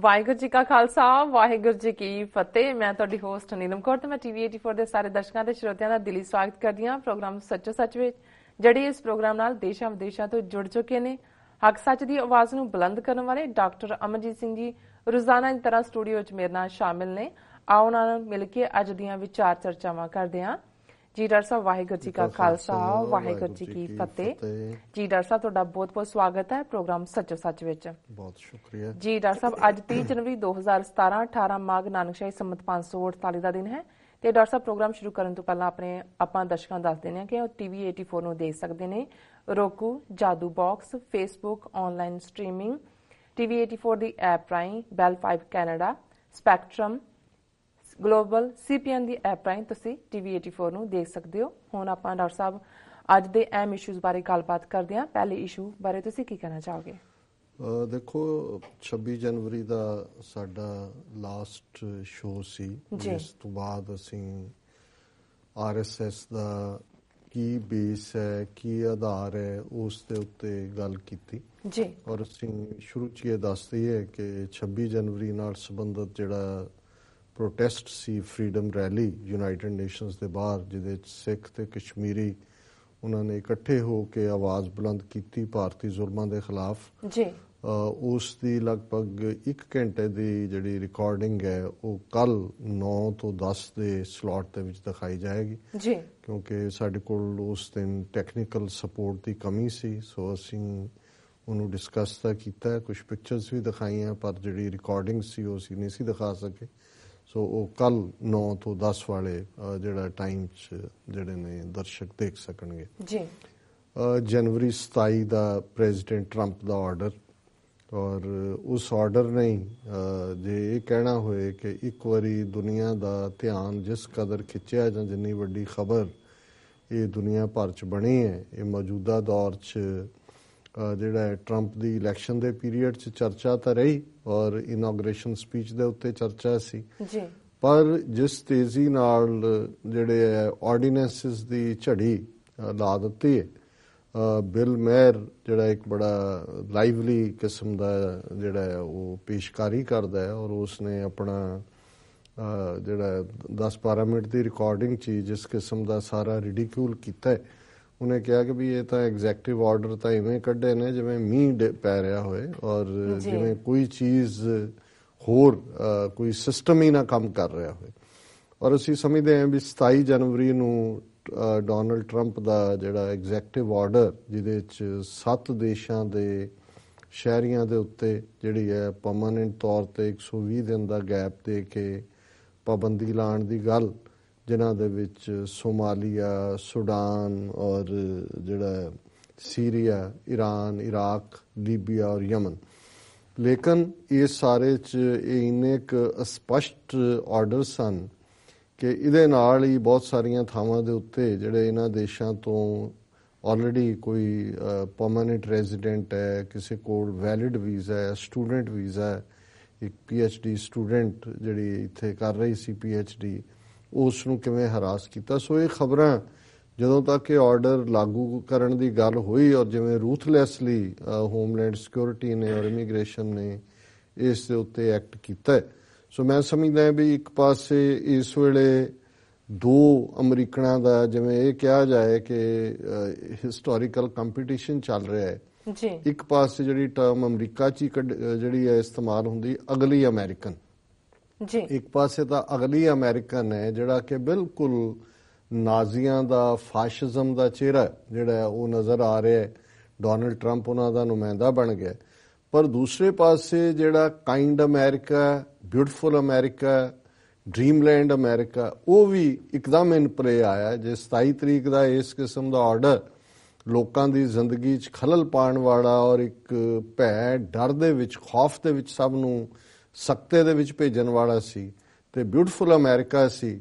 ਵਾਹਿਗੁਰੂ ਜੀ ਕਾ ਖਾਲਸਾ, ਵਾਹਿਗੁਰੂ ਜੀ ਕੀ ਫਤਿਹ। ਮੈਂ ਤੁਹਾਡੀ ਹੋਸਟ ਨੀਲਮ ਕੌਰ ਤੇ ਮੈਂ ਟੀਵੀ 84 ਦੇ ਸਾਰੇ ਦਰਸ਼ਕਾਂ ਤੇ ਸਰੋਤਿਆਂ ਦਾ ਦਿਲੀ ਸਵਾਗਤ ਕਰਦੀ ਹਾਂ। ਪ੍ਰੋਗਰਾਮ ਸੱਚੋ ਸੱਚ ਵਿੱਚ, ਜਿਹੜੇ ਇਸ ਪ੍ਰੋਗਰਾਮ ਨਾਲ ਦੇਸ਼ਾਂ ਵਿਦੇਸ਼ਾਂ ਤੋਂ ਜੁੜ ਚੁੱਕੇ ਨੇ, ਹੱਕ ਸੱਚ ਦੀ ਆਵਾਜ਼ ਨੂੰ ਬੁਲੰਦ ਕਰਨ ਵਾਲੇ ਡਾਕਟਰ ਅਮਰਜੀਤ ਸਿੰਘ ਜੀ, ਰੋਜ਼ਾਨਾ ਦੀ ਤਰ੍ਹਾਂ ਸਟੂਡੀਓ 'ਚ ਮੇਰੇ ਨਾਲ ਸ਼ਾਮਿਲ ਨੇ। ਆਓ ਉਹਨਾਂ ਨਾਲ ਮਿਲ ਕੇ ਅੱਜ ਦੀਆਂ ਵਿਚਾਰ ਚਰਚਾਵਾਂ ਕਰਦੇ ਹਾਂ। ਜੀ ਡਾਕਟਰ ਸਾਹਿਬ ਵਾਹਿਗੁਰੂ ਜੀ ਕਾ ਖਾਲਸਾ ਵਾਹਿਗੁਰੂ ਜੀ ਕੀ ਫਤਿਹ। ਜੀ ਡਾਕਟਰ ਸਾਹਿਬ ਤੁਹਾਡਾ ਬਹੁਤ-ਬਹੁਤ ਸਵਾਗਤ ਹੈ ਪ੍ਰੋਗਰਾਮ ਸੱਚੋ ਸੱਚ ਵਿੱਚ। ਬਹੁਤ ਸ਼ੁਕਰੀਆ। ਜੀ ਡਾਕਟਰ ਸਾਹਿਬ ਅੱਜ 30 ਜਨਵਰੀ 2017 18 ਮਾਘ ਨਾਨਕਸ਼ਾਹੀ ਸੰਮਤ 548 ਦਾ ਦਿਨ ਹੈ। ਤੇ ਡਾਕਟਰ ਸਾਹਿਬ ਪ੍ਰੋਗਰਾਮ ਸ਼ੁਰੂ ਕਰਨ ਤੋਂ ਪਹਿਲਾਂ ਆਪਣੇ ਆਪਾਂ ਦਰਸ਼ਕਾਂ ਦੱਸ ਦਿੰਦੇ ਹਾਂ ਕਿ ਉਹ ਟੀਵੀ 84 ਨੂੰ ਦੇਖ ਸਕਦੇ ਨੇ। roku ਜਾਦੂ box Facebook online streaming TV 84 ਦੀ ਐਪ ਰਾਹੀਂ Bell 5 Canada Spectrum Global CPN ਦੀ ਐਪ ਰਾਹੀਂ ਤੁਸੀਂ ਟੀਵੀ 84 ਨੂੰ ਦੇਖ ਸਕਦੇ ਹੋ। ਹੁਣ ਆਪਾਂ ਡਾਕਟਰ ਸਾਹਿਬ ਅੱਜ ਦੇ ਅਹਿਮ ਇਸ਼ੂਜ਼ ਬਾਰੇ ਗੱਲਬਾਤ ਕਰਦੇ ਹਾਂ। ਪਹਿਲੇ ਇਸ਼ੂ ਬਾਰੇ ਤੁਸੀਂ ਕੀ ਕਹਿਣਾ ਚਾਹੋਗੇ? ਦੇਖੋ 26 ਜਨਵਰੀ ਦਾ ਸਾਡਾ ਲਾਸਟ ਸ਼ੋਅ ਸੀ। ਜਿਸ ਤੋਂ ਬਾਅਦ ਅਸੀਂ ਆਰਐਸਐਸ ਦਾ ਕੀ ਬੇਸ ਹੈ ਕੀ ਆਧਾਰ ਹੈ ਉਸ ਦੇ ਉੱਤੇ ਗੱਲ ਕੀਤੀ। ਜੀ। ਔਰ ਅਸੀਂ ਸ਼ੁਰੂ ਚ ਇਹ ਦੱਸਦੇ ਹੈ ਕਿ 26 ਜਨਵਰੀ ਨਾਲ ਸੰਬੰਧਿਤ ਜਿਹੜਾ ਪ੍ਰੋਟੈਸਟ ਸੀ ਫਰੀडम ਰੈਲੀ ਯੂਨਾਈਟਿਡ ਨੇਸ਼ਨਸ ਦੇ ਬਾਹਰ ਜਿਹਦੇ ਚ ਸਿੱਖ ਤੇ ਕਸ਼ਮੀਰੀ ਉਹਨਾਂ ਨੇ ਇਕੱਠੇ ਹੋ ਕੇ ਆਵਾਜ਼ ਬੁਲੰਦ ਕੀਤੀ ਭਾਰਤੀ ਜ਼ੁਲਮਾਂ ਦੇ ਖਿਲਾਫ। ਜੀ। ਉਸ ਦੀ ਲਗਭਗ 1 ਘੰਟੇ ਦੀ ਜਿਹੜੀ ਰਿਕਾਰਡਿੰਗ ਹੈ ਉਹ ਕੱਲ 9 ਤੋਂ 10 ਦੇ ਸਲੋਟ ਦੇ ਵਿੱਚ ਦਿਖਾਈ ਜਾਏਗੀ। ਜੀ। ਕਿਉਂਕਿ ਸਾਡੇ ਕੋਲ ਉਸ ਦਿਨ ਟੈਕਨੀਕਲ ਸਪੋਰਟ ਦੀ ਕਮੀ ਸੀ ਸੋ ਅਸੀਂ ਉਹਨੂੰ ਡਿਸਕਸ ਤਾਂ ਕੀਤਾ ਕੁਝ ਪਿਕਚਰਸ ਵੀ ਦਿਖਾਈਆਂ ਪਰ ਜਿਹੜੀ ਰਿਕਾਰਡਿੰਗ ਸੀ ਉਹ ਅਸੀਂ ਨਹੀਂ ਸੀ ਦਿਖਾ ਸਕੇ। ਸੋ ਉਹ ਕੱਲ 9 ਤੋਂ 10 ਵਾਲੇ ਜਿਹੜਾ ਟਾਈਮ 'ਚ ਜਿਹੜੇ ਨੇ ਦਰਸ਼ਕ ਦੇਖ ਸਕਣਗੇ। ਜੀ। ਜਨਵਰੀ 27 ਦਾ ਪ੍ਰੈਜ਼ੀਡੈਂਟ ਟਰੰਪ ਦਾ ਆਰਡਰ ਔਰ ਉਸ ਆਰਡਰ ਨੇ ਜੇ ਇਹ ਕਹਿਣਾ ਹੋਏ ਕਿ ਇੱਕ ਵਾਰੀ ਦੁਨੀਆ ਦਾ ਧਿਆਨ ਜਿਸ ਕਦਰ ਖਿੱਚਿਆ ਜਾਂ ਜਿੰਨੀ ਵੱਡੀ ਖਬਰ ਇਹ ਦੁਨੀਆ ਭਰ ਚ ਬਣੀ ਹੈ ਇਹ ਮੌਜੂਦਾ ਦੌਰ ਚ ਜਿਹੜਾ ਹੈ ਟਰੰਪ ਦੀ ਇਲੈਕਸ਼ਨ ਦੇ ਪੀਰੀਅਡ ਚ ਚਰਚਾ ਤਾਂ ਰਹੀ ਔਰ ਇਨੋਗ੍ਰੇਸ਼ਨ ਸਪੀਚ ਦੇ ਉੱਤੇ ਚਰਚਾ ਸੀ। ਜੀ। ਪਰ ਜਿਸ ਤੇਜ਼ੀ ਨਾਲ ਜਿਹੜੇ ਹੈ ਆਰਡੀਨੈਂਸਸ ਦੀ ਝੜੀ ਲਾ ਦਿੱਤੀ ਹੈ ਬਿਲ ਮੇਅਰ ਜਿਹੜਾ ਇੱਕ ਬੜਾ ਲਾਈਵਲੀ ਕਿਸਮ ਦਾ ਜਿਹੜਾ ਹੈ ਉਹ ਪੇਸ਼ਕਾਰੀ ਕਰਦਾ ਹੈ ਔਰ ਉਸ ਨੇ ਆਪਣਾ ਜਿਹੜਾ 10-12 ਮਿੰਟ ਦੀ ਰਿਕਾਰਡਿੰਗ ਚ ਜਿਸ ਕਿਸਮ ਦਾ ਸਾਰਾ ਰਿਡੀਕਿਊਲ ਕੀਤਾ ਹੈ ਉਹਨੇ ਕਿਹਾ ਕਿ ਵੀ ਇਹ ਤਾਂ ਐਗਜ਼ੈਕਟਿਵ ਆਰਡਰ ਤਾਂ ਇਵੇਂ ਕੱਢੇ ਨੇ ਜਿਵੇਂ ਮੀਂਹ ਪੈ ਰਿਹਾ ਹੋਵੇ ਔਰ। ਜਿਵੇਂ ਕੋਈ ਚੀਜ਼ ਹੋਰ ਕੋਈ ਸਿਸਟਮ ਹੀ ਨਾ ਕੰਮ ਕਰ ਰਿਹਾ ਹੋਵੇ ਔਰ ਅਸੀਂ ਸਮਝਦੇ ਹਾਂ ਵੀ 27 ਜਨਵਰੀ ਨੂੰ ਡੋਨਲਡ ਟਰੰਪ ਦਾ ਜਿਹੜਾ ਐਗਜ਼ੈਕਟਿਵ ਆਰਡਰ ਜਿਹਦੇ ਵਿੱਚ 7 ਦੇਸ਼ਾਂ ਦੇ ਸ਼ਹਿਰੀਆਂ ਦੇ ਉੱਤੇ ਜਿਹੜੀ ਹੈ ਪਰਮਾਨੈਂਟ ਤੌਰ ਤੇ 120 ਦਿਨ ਦਾ ਗੈਪ ਦੇ ਕੇ ਪਾਬੰਦੀ ਲਾਉਣ ਦੀ ਗੱਲ ਜਿਨ੍ਹਾਂ ਦੇ ਵਿੱਚ ਸੋਮਾਲੀਆ, ਸੁਡਾਨ ਔਰ ਜਿਹੜਾ ਸੀਰੀਆ ਈਰਾਨ ਇਰਾਕ, ਲੀਬੀਆ ਔਰ ਯਮਨ। ਲੇਕਿਨ ਇਹ ਸਾਰੇ ਚ ਇਹ ਇੰਨੇ ਕੁ ਸਪਸ਼ਟ ਆਰਡਰ ਸਨ ਕਿ ਇਹਦੇ ਨਾਲ ਹੀ ਬਹੁਤ ਸਾਰੀਆਂ ਥਾਵਾਂ ਦੇ ਉੱਤੇ ਜਿਹੜੇ ਇਹਨਾਂ ਦੇਸ਼ਾਂ ਤੋਂ ਆਲਰੇਡੀ ਕੋਈ ਪਰਮਨੈਂਟ ਰੈਜ਼ੀਡੈਂਟ ਹੈ, ਕਿਸੇ ਕੋਲ ਵੈਲਿਡ ਵੀਜ਼ਾ ਹੈ ਸਟੂਡੈਂਟ ਵੀਜ਼ਾ ਹੈ, ਇੱਕ ਡੀ ਸਟੂਡੈਂਟ ਜਿਹੜੀ ਇੱਥੇ ਕਰ ਰਹੀ ਸੀ ਡੀ ਉਸ ਨੂੰ ਕਿਵੇਂ ਹਰਾਸ ਕੀਤਾ। ਸੋ ਇਹ ਖਬਰਾਂ ਜਦੋਂ ਤੱਕ ਇਹ ਆਰਡਰ ਲਾਗੂ ਕਰਨ ਦੀ ਗੱਲ ਹੋਈ ਔਰ ਜਿਵੇਂ ਰੂਥਲੈਸਲੀ ਹੋਮਲੈਂਡ ਸਿਕਿਉਰਿਟੀ ਨੇ ਔਰ ਇਮੀਗ੍ਰੇਸ਼ਨ ਨੇ ਇਸ ਦੇ ਉੱਤੇ ਐਕਟ ਕੀਤਾ ਸੋ ਮੈਂ ਸਮਝਦਾ ਹਾਂ ਵੀ ਇੱਕ ਪਾਸੇ ਇਸ ਵੇਲੇ ਦੋ ਅਮਰੀਕਨਾਂ ਦਾ ਜਿਵੇਂ ਇਹ ਕਿਹਾ ਜਾਏ ਕਿ ਹਿਸਟੋਰੀਕਲ ਕੰਪੀਟੀਸ਼ਨ ਚੱਲ ਰਿਹਾ ਹੈ। ਜੀ। ਇੱਕ ਪਾਸੇ ਜਿਹੜੀ ਟਰਮ ਅਮਰੀਕਾ ਚ ਜਿਹੜੀ ਹੈ ਇਸਤੇਮਾਲ ਹੁੰਦੀ ਅਗਲੀ ਅਮਰੀਕਨ ਜੀ। ਇੱਕ ਪਾਸੇ ਤਾਂ ਅਗਲੀ ਅਮਰੀਕਨ ਹੈ, ਜਿਹੜਾ ਕਿ ਬਿਲਕੁਲ ਨਾਜ਼ੀਆਂ ਦਾ, ਫਾਸ਼ਿਜ਼ਮ ਦਾ ਚਿਹਰਾ ਜਿਹੜਾ ਉਹ ਨਜ਼ਰ ਆ ਰਿਹਾ ਹੈ। ਡੋਨਲਡ ਟਰੰਪ ਉਹਨਾਂ ਦਾ ਨੁਮਾਇੰਦਾ ਬਣ ਗਿਆ ਪਰ ਦੂਸਰੇ ਪਾਸੇ ਜਿਹੜਾ kind America beautiful America dreamland America ਉਹ ਵੀ ਇੱਕਦਮ ਇਨ ਪਲੇ ਆਇਆ ਜੇ 27 ਤਰੀਕ ਦਾ ਇਸ ਕਿਸਮ ਦਾ ਆਰਡਰ ਲੋਕਾਂ ਦੀ ਜ਼ਿੰਦਗੀ 'ਚ ਖਲਲ ਪਾਉਣ ਵਾਲਾ ਔਰ ਇੱਕ ਭੈ ਡਰ ਦੇ ਵਿੱਚ, ਖੌਫ ਦੇ ਵਿੱਚ ਸਭ ਨੂੰ ਸਖਤੇ ਦੇ ਵਿੱਚ ਭੇਜਣ ਵਾਲਾ ਸੀ ਤੇ ਬਿਊਟੀਫੁਲ ਅਮਰੀਕਾ ਸੀ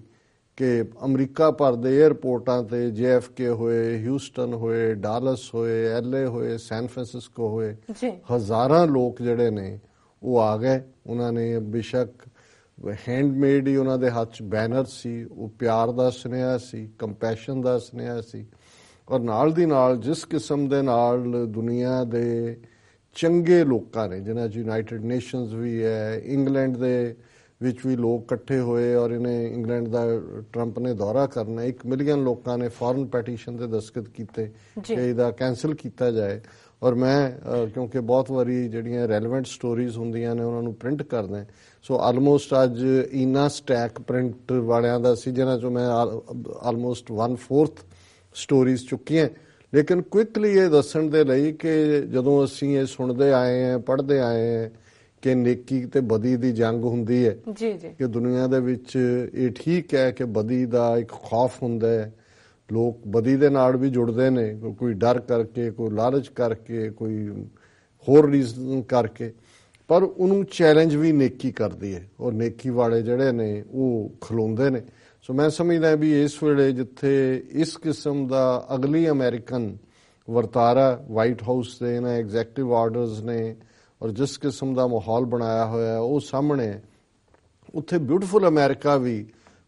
ਕਿ ਅਮਰੀਕਾ ਭਰ ਦੇ 에ਅਰਪੋਰਟਾਂ ਤੇ ਜੀਐਫਕੇ ਹੋਏ ਹਿਊਸਟਨ ਹੋਏ ਡਾਲਸ ਹੋਏ ਐਲਏ ਹੋਏ ਸੈਨ ਫਰਾਂਸਿਸਕੋ ਹੋਏ ਹਜ਼ਾਰਾਂ ਲੋਕ ਜਿਹੜੇ ਨੇ ਉਹ ਆ ਗਏ। ਉਹਨਾਂ ਨੇ ਬੇਸ਼ੱਕ ਹੈਂਡਮੇਡ ਹੀ ਉਹਨਾਂ ਦੇ ਹੱਥ 'ਚ ਬੈਨਰ ਸੀ ਉਹ ਪਿਆਰ ਦਾ ਸੁਨੇਹਾ ਸੀ ਕੰਪੈਸ਼ਨ ਦਾ ਸੁਨੇਹਾ ਸੀ। ਔਰ ਨਾਲ ਦੀ ਨਾਲ ਜਿਸ ਕਿਸਮ ਦੇ ਨਾਲ ਦੁਨੀਆ ਦੇ ਚੰਗੇ ਲੋਕਾਂ ਨੇ ਜਿਨ੍ਹਾਂ 'ਚ ਯੂਨਾਈਟਿਡ ਨੇਸ਼ਨਸ ਵੀ ਹੈ ਇੰਗਲੈਂਡ ਦੇ ਵਿੱਚ ਵੀ ਲੋਕ ਇਕੱਠੇ ਹੋਏ ਔਰ ਇਹਨੇ ਇੰਗਲੈਂਡ ਦਾ ਟਰੰਪ ਨੇ ਦੌਰਾ ਕਰਨਾ 1 ਮਿਲੀਅਨ ਲੋਕਾਂ ਨੇ ਫੋਰਨ ਪੈਟੀਸ਼ਨ ਤੇ ਦਸਖਤ ਕੀਤੇ। ਕਿ ਇਹਦਾ ਕੈਨਸਲ ਕੀਤਾ ਜਾਏ। ਔਰ ਮੈਂ ਕਿਉਂਕਿ ਬਹੁਤ ਵਾਰੀ ਜਿਹੜੀਆਂ ਰੈਲੇਵੈਂਟ ਸਟੋਰੀਜ਼ ਹੁੰਦੀਆਂ ਨੇ ਉਹਨਾਂ ਨੂੰ ਪ੍ਰਿੰਟ ਕਰਦਾ ਸੋ ਆਲਮੋਸਟ ਅੱਜ ਇਨਾ ਸਟੈਕ ਪ੍ਰਿੰਟ ਵਾਲਿਆਂ ਦਾ ਸੀ ਜਿਹਨਾਂ ਚੋਂ ਮੈਂ ਆਲਮੋਸਟ 1/4 ਸਟੋਰੀਜ਼ ਚੁੱਕੀਆਂ। ਲੇਕਿਨ ਕੁਇਕਲੀ ਇਹ ਦੱਸਣ ਦੇ ਲਈ ਕਿ ਜਦੋਂ ਅਸੀਂ ਇਹ ਸੁਣਦੇ ਆਏ ਹਾਂ ਪੜ੍ਹਦੇ ਆਏ ਹਾਂ ਕਿ ਨੇਕੀ ਤੇ ਬਦੀ ਦੀ ਜੰਗ ਹੁੰਦੀ ਹੈ ਜੀ ਜੀ। ਕਿ ਦੁਨੀਆ ਦੇ ਵਿੱਚ ਇਹ ਠੀਕ ਹੈ ਕਿ ਬਦੀ ਦਾ ਇੱਕ ਖੌਫ ਹੁੰਦਾ ਹੈ। ਲੋਕ ਬਦੀ ਦੇ ਨਾਲ ਵੀ ਜੁੜਦੇ ਨੇ ਕੋਈ ਡਰ ਕਰਕੇ ਕੋਈ ਲਾਲਚ ਕਰਕੇ ਕੋਈ ਹੋਰ ਰੀਜ਼ਨ ਕਰਕੇ। ਪਰ ਉਹਨੂੰ ਚੈਲੰਜ ਵੀ ਨੇਕੀ ਕਰਦੀ ਹੈ। ਔਰ ਨੇਕੀ ਵਾਲੇ ਜਿਹੜੇ ਨੇ ਉਹ ਖਲੋਂਦੇ ਨੇ। ਸੋ ਮੈਂ ਸਮਝਦਾ ਵੀ ਇਸ ਵੇਲੇ ਜਿੱਥੇ ਇਸ ਕਿਸਮ ਦਾ ਅਗਲੀ ਅਮਰੀਕਨ ਵਰਤਾਰਾ ਵਾਈਟ ਹਾਊਸ ਦੇ ਇਹਨਾਂ ਐਗਜ਼ੈਕਟਿਵ ਆਰਡਰਸ ਨੇ ਔਰ ਜਿਸ ਕਿਸਮ ਦਾ ਮਾਹੌਲ ਬਣਾਇਆ ਹੋਇਆ ਹੈ, ਉਹ ਸਾਹਮਣੇ ਉੱਥੇ ਬਿਊਟੀਫੁਲ ਅਮਰੀਕਾ ਵੀ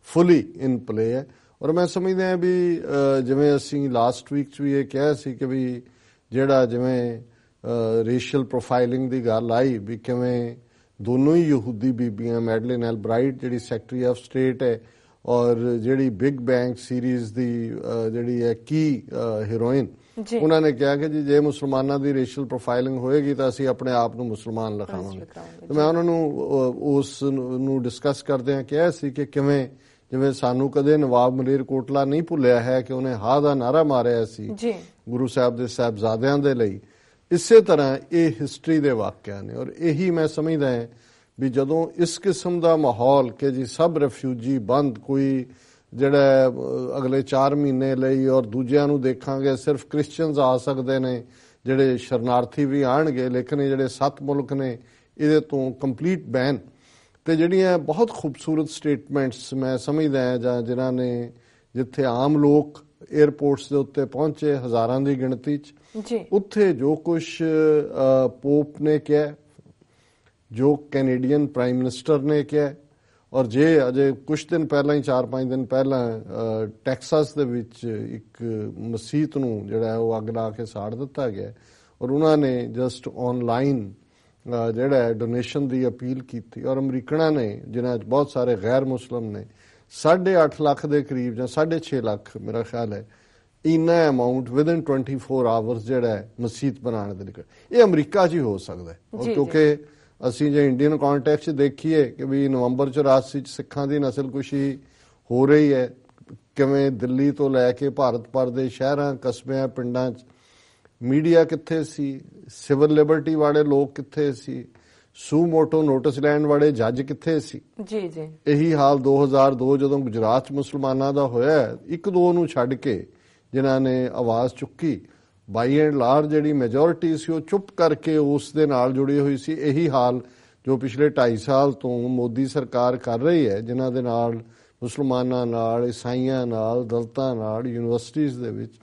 ਫੁੱਲੀ ਇਨ ਪਲੇ ਹੈ। ਔਰ ਮੈਂ ਸਮਝਦਾ ਹਾਂ ਵੀ ਜਿਵੇਂ ਅਸੀਂ ਲਾਸਟ ਵੀਕ ਚ ਵੀ ਇਹ ਕਿਹਾ ਸੀ ਕਿ ਵੀ ਜਿਹੜਾ ਜਿਵੇਂ ਰੇਸ਼ੀਅਲ ਪ੍ਰੋਫਾਈਲਿੰਗ ਦੀ ਗੱਲ ਆਈ ਵੀ ਕਿਵੇਂ ਦੋਨੋਂ ਹੀ ਯਹੂਦੀ ਬੀਬੀਆਂ ਮੈਡਲਿਨ ਐਲਬਰਾਈਟ ਜਿਹੜੀ ਸੈਕਟਰੀ ਆਫ ਸਟੇਟ ਹੈ ਔਰ ਜਿਹੜੀ ਬਿਗ ਬੈਂਗ ਸੀਰੀਜ਼ ਦੀ ਜਿਹੜੀ ਹੈ ਕੀ ਹੀਰੋਇਨ। ਉਹਨਾਂ ਨੇ ਕਿਹਾ ਕਿ ਜੀ ਜੇ ਮੁਸਲਮਾਨਾਂ ਦੀ ਰੇਸ਼ੀਅਲ ਪ੍ਰੋਫਾਈਲਿੰਗ ਹੋਏਗੀ ਤਾਂ ਅਸੀਂ ਆਪਣੇ ਆਪ ਨੂੰ ਮੁਸਲਮਾਨ ਲਿਖਾਵਾਂਗੇ ਤੇ ਮੈਂ ਉਹਨਾਂ ਨੂੰ ਉਸ ਨੂੰ ਡਿਸਕਸ ਕਰਦਿਆਂ ਕਿਹਾ ਸੀ ਕਿ ਕਿਵੇਂ ਜਿਵੇਂ ਸਾਨੂੰ ਕਦੇ ਨਵਾਬ ਮਲੇਰ ਕੋਟਲਾ ਨਹੀਂ ਭੁੱਲਿਆ ਹੈ ਕਿ ਉਹਨੇ ਹਾ ਦਾ ਨਾਰਾ ਮਾਰਿਆ ਸੀ ਜੀ। ਗੁਰੂ ਸਾਹਿਬ ਦੇ ਸਾਹਿਬਜ਼ਾਦਿਆਂ ਦੇ ਲਈ ਇਸੇ ਤਰ੍ਹਾਂ ਇਹ ਹਿਸਟਰੀ ਦੇ ਵਾਕਿਆ ਨੇ ਔਰ ਇਹੀ ਮੈਂ ਸਮਝਦਾ ਹਾਂ ਵੀ ਜਦੋਂ ਇਸ ਕਿਸਮ ਦਾ ਮਾਹੌਲ ਕਿ ਜੀ ਸਭ ਰੈਫਿਊਜੀ ਬੰਦ ਕੋਈ ਜਿਹੜਾ ਅਗਲੇ 4 ਮਹੀਨੇ ਲਈ ਔਰ ਦੂਜਿਆਂ ਨੂੰ ਦੇਖਾਂਗੇ ਸਿਰਫ ਕ੍ਰਿਸਚੀਅਨਸ ਆ ਸਕਦੇ ਨੇ ਜਿਹੜੇ ਸ਼ਰਨਾਰਥੀ ਵੀ ਆਣਗੇ ਲੇਕਿਨ ਇਹ ਜਿਹੜੇ ਸੱਤ ਮੁਲਕ ਨੇ ਇਹਦੇ ਤੋਂ ਕੰਪਲੀਟ ਬੈਨ ਤੇ ਜਿਹੜੀਆਂ ਬਹੁਤ ਖੂਬਸੂਰਤ ਸਟੇਟਮੈਂਟਸ ਮੈਂ ਸਮਝਦਾ ਹਾਂ ਜਾਂ ਜਿਨ੍ਹਾਂ ਨੇ ਜਿੱਥੇ ਆਮ ਲੋਕ 에ਅਰਪੋਰਟਸ ਦੇ ਉੱਤੇ ਪਹੁੰਚੇ ਹਜ਼ਾਰਾਂ ਦੀ ਗਿਣਤੀ 'ਚ ਜੀ। ਉੱਥੇ ਜੋ ਕੁਝ ਪੋਪ ਨੇ ਕਿਹਾ ਜੋ ਕੈਨੇਡੀਅਨ ਪ੍ਰਾਈਮ ਮਿਨਿਸਟਰ ਨੇ ਕਿਹਾ ਔਰ ਜੇ ਅਜੇ ਕੁਝ ਦਿਨ ਪਹਿਲਾਂ ਹੀ 4-5 ਦਿਨ ਪਹਿਲਾਂ ਟੈਕਸਾਸ ਦੇ ਵਿੱਚ ਇੱਕ ਮਸਜਿਦ ਨੂੰ ਜਿਹੜਾ ਉਹ ਅੱਗ ਲਾ ਕੇ ਸਾੜ ਦਿੱਤਾ ਗਿਆ ਔਰ ਉਹਨਾਂ ਨੇ ਜਸਟ ਆਨਲਾਈਨ ਜਿਹੜਾ ਡੋਨੇਸ਼ਨ ਦੀ ਅਪੀਲ ਕੀਤੀ। ਔਰ ਅਮਰੀਕਨਾਂ ਨੇ ਜਿਨ੍ਹਾਂ ਬਹੁਤ ਸਾਰੇ ਗੈਰ ਮੁਸਲਮ ਨੇ 8.5 ਲੱਖ ਦੇ ਕਰੀਬ ਜਾਂ 6.5 ਲੱਖ ਮੇਰਾ ਖਿਆਲ ਹੈ ਇਨਾ ਅਮਾਉਂਟ ਵਿਦਨ 24 ਆਵਰਸ ਜਿਹੜਾ ਹੈ ਮਸਜਿਦ ਬਣਾਉਣ ਦੇ ਲਈ ਇਹ ਅਮਰੀਕਾ 'ਚ ਹੀ ਹੋ ਸਕਦਾ ਹੈ। ਕਿਉਂਕਿ ਅਸੀਂ ਜੇ ਇੰਡੀਅਨ ਕੰਟੈਕਸਟ ਦੇਖੀਏ ਕਿ ਵੀ ਨਵੰਬਰ 84 ਚ ਸਿੱਖਾਂ ਦੀ ਨਸਲਕੁਸ਼ੀ ਹੋ ਰਹੀ ਹੈ ਕਿਵੇਂ ਦਿੱਲੀ ਤੋਂ ਲੈ ਕੇ ਭਾਰਤ ਭਰ ਦੇ ਸ਼ਹਿਰਾਂ ਕਸਬਿਆਂ ਪਿੰਡਾਂ 'ਚ ਮੀਡੀਆ ਕਿੱਥੇ ਸੀ ਸਿਵਲ ਲਿਬਰਟੀ ਵਾਲੇ ਲੋਕ ਕਿੱਥੇ ਸੀ ਸੂ ਮੋਟੋ ਨੋਟਿਸ ਲੈਣ ਵਾਲੇ ਜੱਜ ਕਿੱਥੇ ਸੀ? ਜੀ ਜੀ। ਇਹੀ ਹਾਲ 2002 ਜਦੋਂ ਗੁਜਰਾਤ 'ਚ ਮੁਸਲਮਾਨਾਂ ਦਾ ਹੋਇਆ ਇੱਕ ਦੋ ਨੂੰ ਛੱਡ ਕੇ ਜਿਨ੍ਹਾਂ ਨੇ ਆਵਾਜ਼ ਚੁੱਕੀ ਬਾਈ ਐਂਡ ਲਾਰ ਜਿਹੜੀ ਮੈਜੋਰਿਟੀ ਸੀ, ਉਹ ਚੁੱਪ ਕਰਕੇ ਉਸ ਦੇ ਨਾਲ ਜੁੜੀ ਹੋਈ ਸੀ। ਇਹੀ ਹਾਲ ਜੋ ਪਿਛਲੇ 2.5 ਸਾਲ ਤੋਂ ਮੋਦੀ ਸਰਕਾਰ ਕਰ ਰਹੀ ਹੈ, ਜਿਨ੍ਹਾਂ ਦੇ ਨਾਲ, ਮੁਸਲਮਾਨਾਂ ਨਾਲ, ਈਸਾਈਆਂ ਨਾਲ, ਦਲਤਾਂ ਨਾਲ ਯੂਨੀਵਰਸਿਟੀਆਂ ਦੇ ਵਿੱਚ।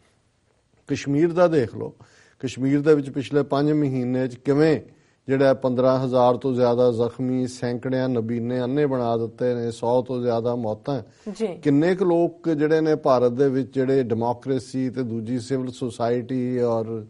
ਕਸ਼ਮੀਰ ਦਾ ਦੇਖ ਲਓ। ਕਸ਼ਮੀਰ ਦੇ ਵਿੱਚ ਪਿਛਲੇ 5 ਮਹੀਨੇ 'ਚ ਕਿਵੇਂ ਜਿਹੜਾ 15000 ਤੋਂ ਜ਼ਿਆਦਾ ਜ਼ਖਮੀ ਸੈਂਕੜਿਆਂ ਨਬੀਨੇ ਅੰਨੇ ਬਣਾ ਦਿੱਤੇ ਨੇ 100 ਤੋਂ ਜ਼ਿਆਦਾ ਮੌਤਾਂ ਜੀ। ਕਿੰਨੇ ਕੁ ਲੋਕ ਜਿਹੜੇ ਨੇ ਭਾਰਤ ਦੇ ਵਿੱਚ ਜਿਹੜੇ ਡੈਮੋਕ੍ਰੇਸੀ ਤੇ ਦੂਜੀ ਸਿਵਲ ਸੁਸਾਇਟੀ ਔਰ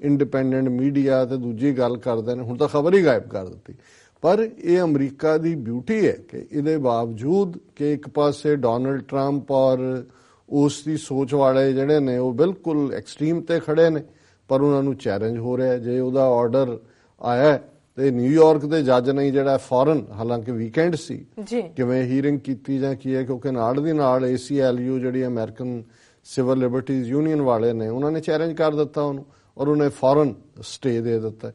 ਇੰਡੀਪੈਂਡੈਂਟ ਮੀਡੀਆ ਤੇ ਦੂਜੀ ਗੱਲ ਕਰਦੇ ਨੇ ਹੁਣ ਤਾਂ ਖਬਰ ਹੀ ਗਾਇਬ ਕਰ ਦਿੱਤੀ। ਪਰ ਇਹ ਅਮਰੀਕਾ ਦੀ ਬਿਊਟੀ ਹੈ ਕਿ ਇਹਦੇ ਬਾਵਜੂਦ ਕਿ ਇੱਕ ਪਾਸੇ ਡੋਨਲਡ ਟਰੰਪ ਔਰ ਉਸ ਦੀ ਸੋਚ ਵਾਲੇ ਜਿਹੜੇ ਨੇ ਉਹ ਬਿਲਕੁਲ ਐਕਸਟ੍ਰੀਮ ਤੇ ਖੜੇ ਨੇ ਪਰ ਉਹਨਾਂ ਨੂੰ ਚੈਲੰਜ ਹੋ ਰਿਹਾ। ਜੇ ਉਹਦਾ ਆਰਡਰ ਆਇਆ ਤੇ ਨਿਊਯਾਰਕ ਦੇ ਜੱਜ ਨੇ ਜਿਹੜਾ ਫੌਰਨ ਹਾਲਾਂਕਿ ਵੀਕਐਂਡ ਸੀ ਜੀ ਕਿਵੇਂ ਹੀਰਿੰਗ ਕੀਤੀ ਜਾਂ ਕੀ ਹੈ ਕਿਉਂਕਿ ਨਾਲ ਦੀ ਨਾਲ ACLU ਜਿਹੜੀ ਅਮਰੀਕਨ ਸਿਵਲ ਲਿਬਰਟੀਜ਼ ਯੂਨੀਅਨ ਵਾਲੇ ਨੇ ਉਹਨਾਂ ਨੇ ਚੈਲੰਜ ਕਰ ਦਿੱਤਾ ਉਹਨੂੰ ਔਰ ਉਹਨੇ ਫੌਰਨ ਸਟੇ ਦੇ ਦਿੱਤਾ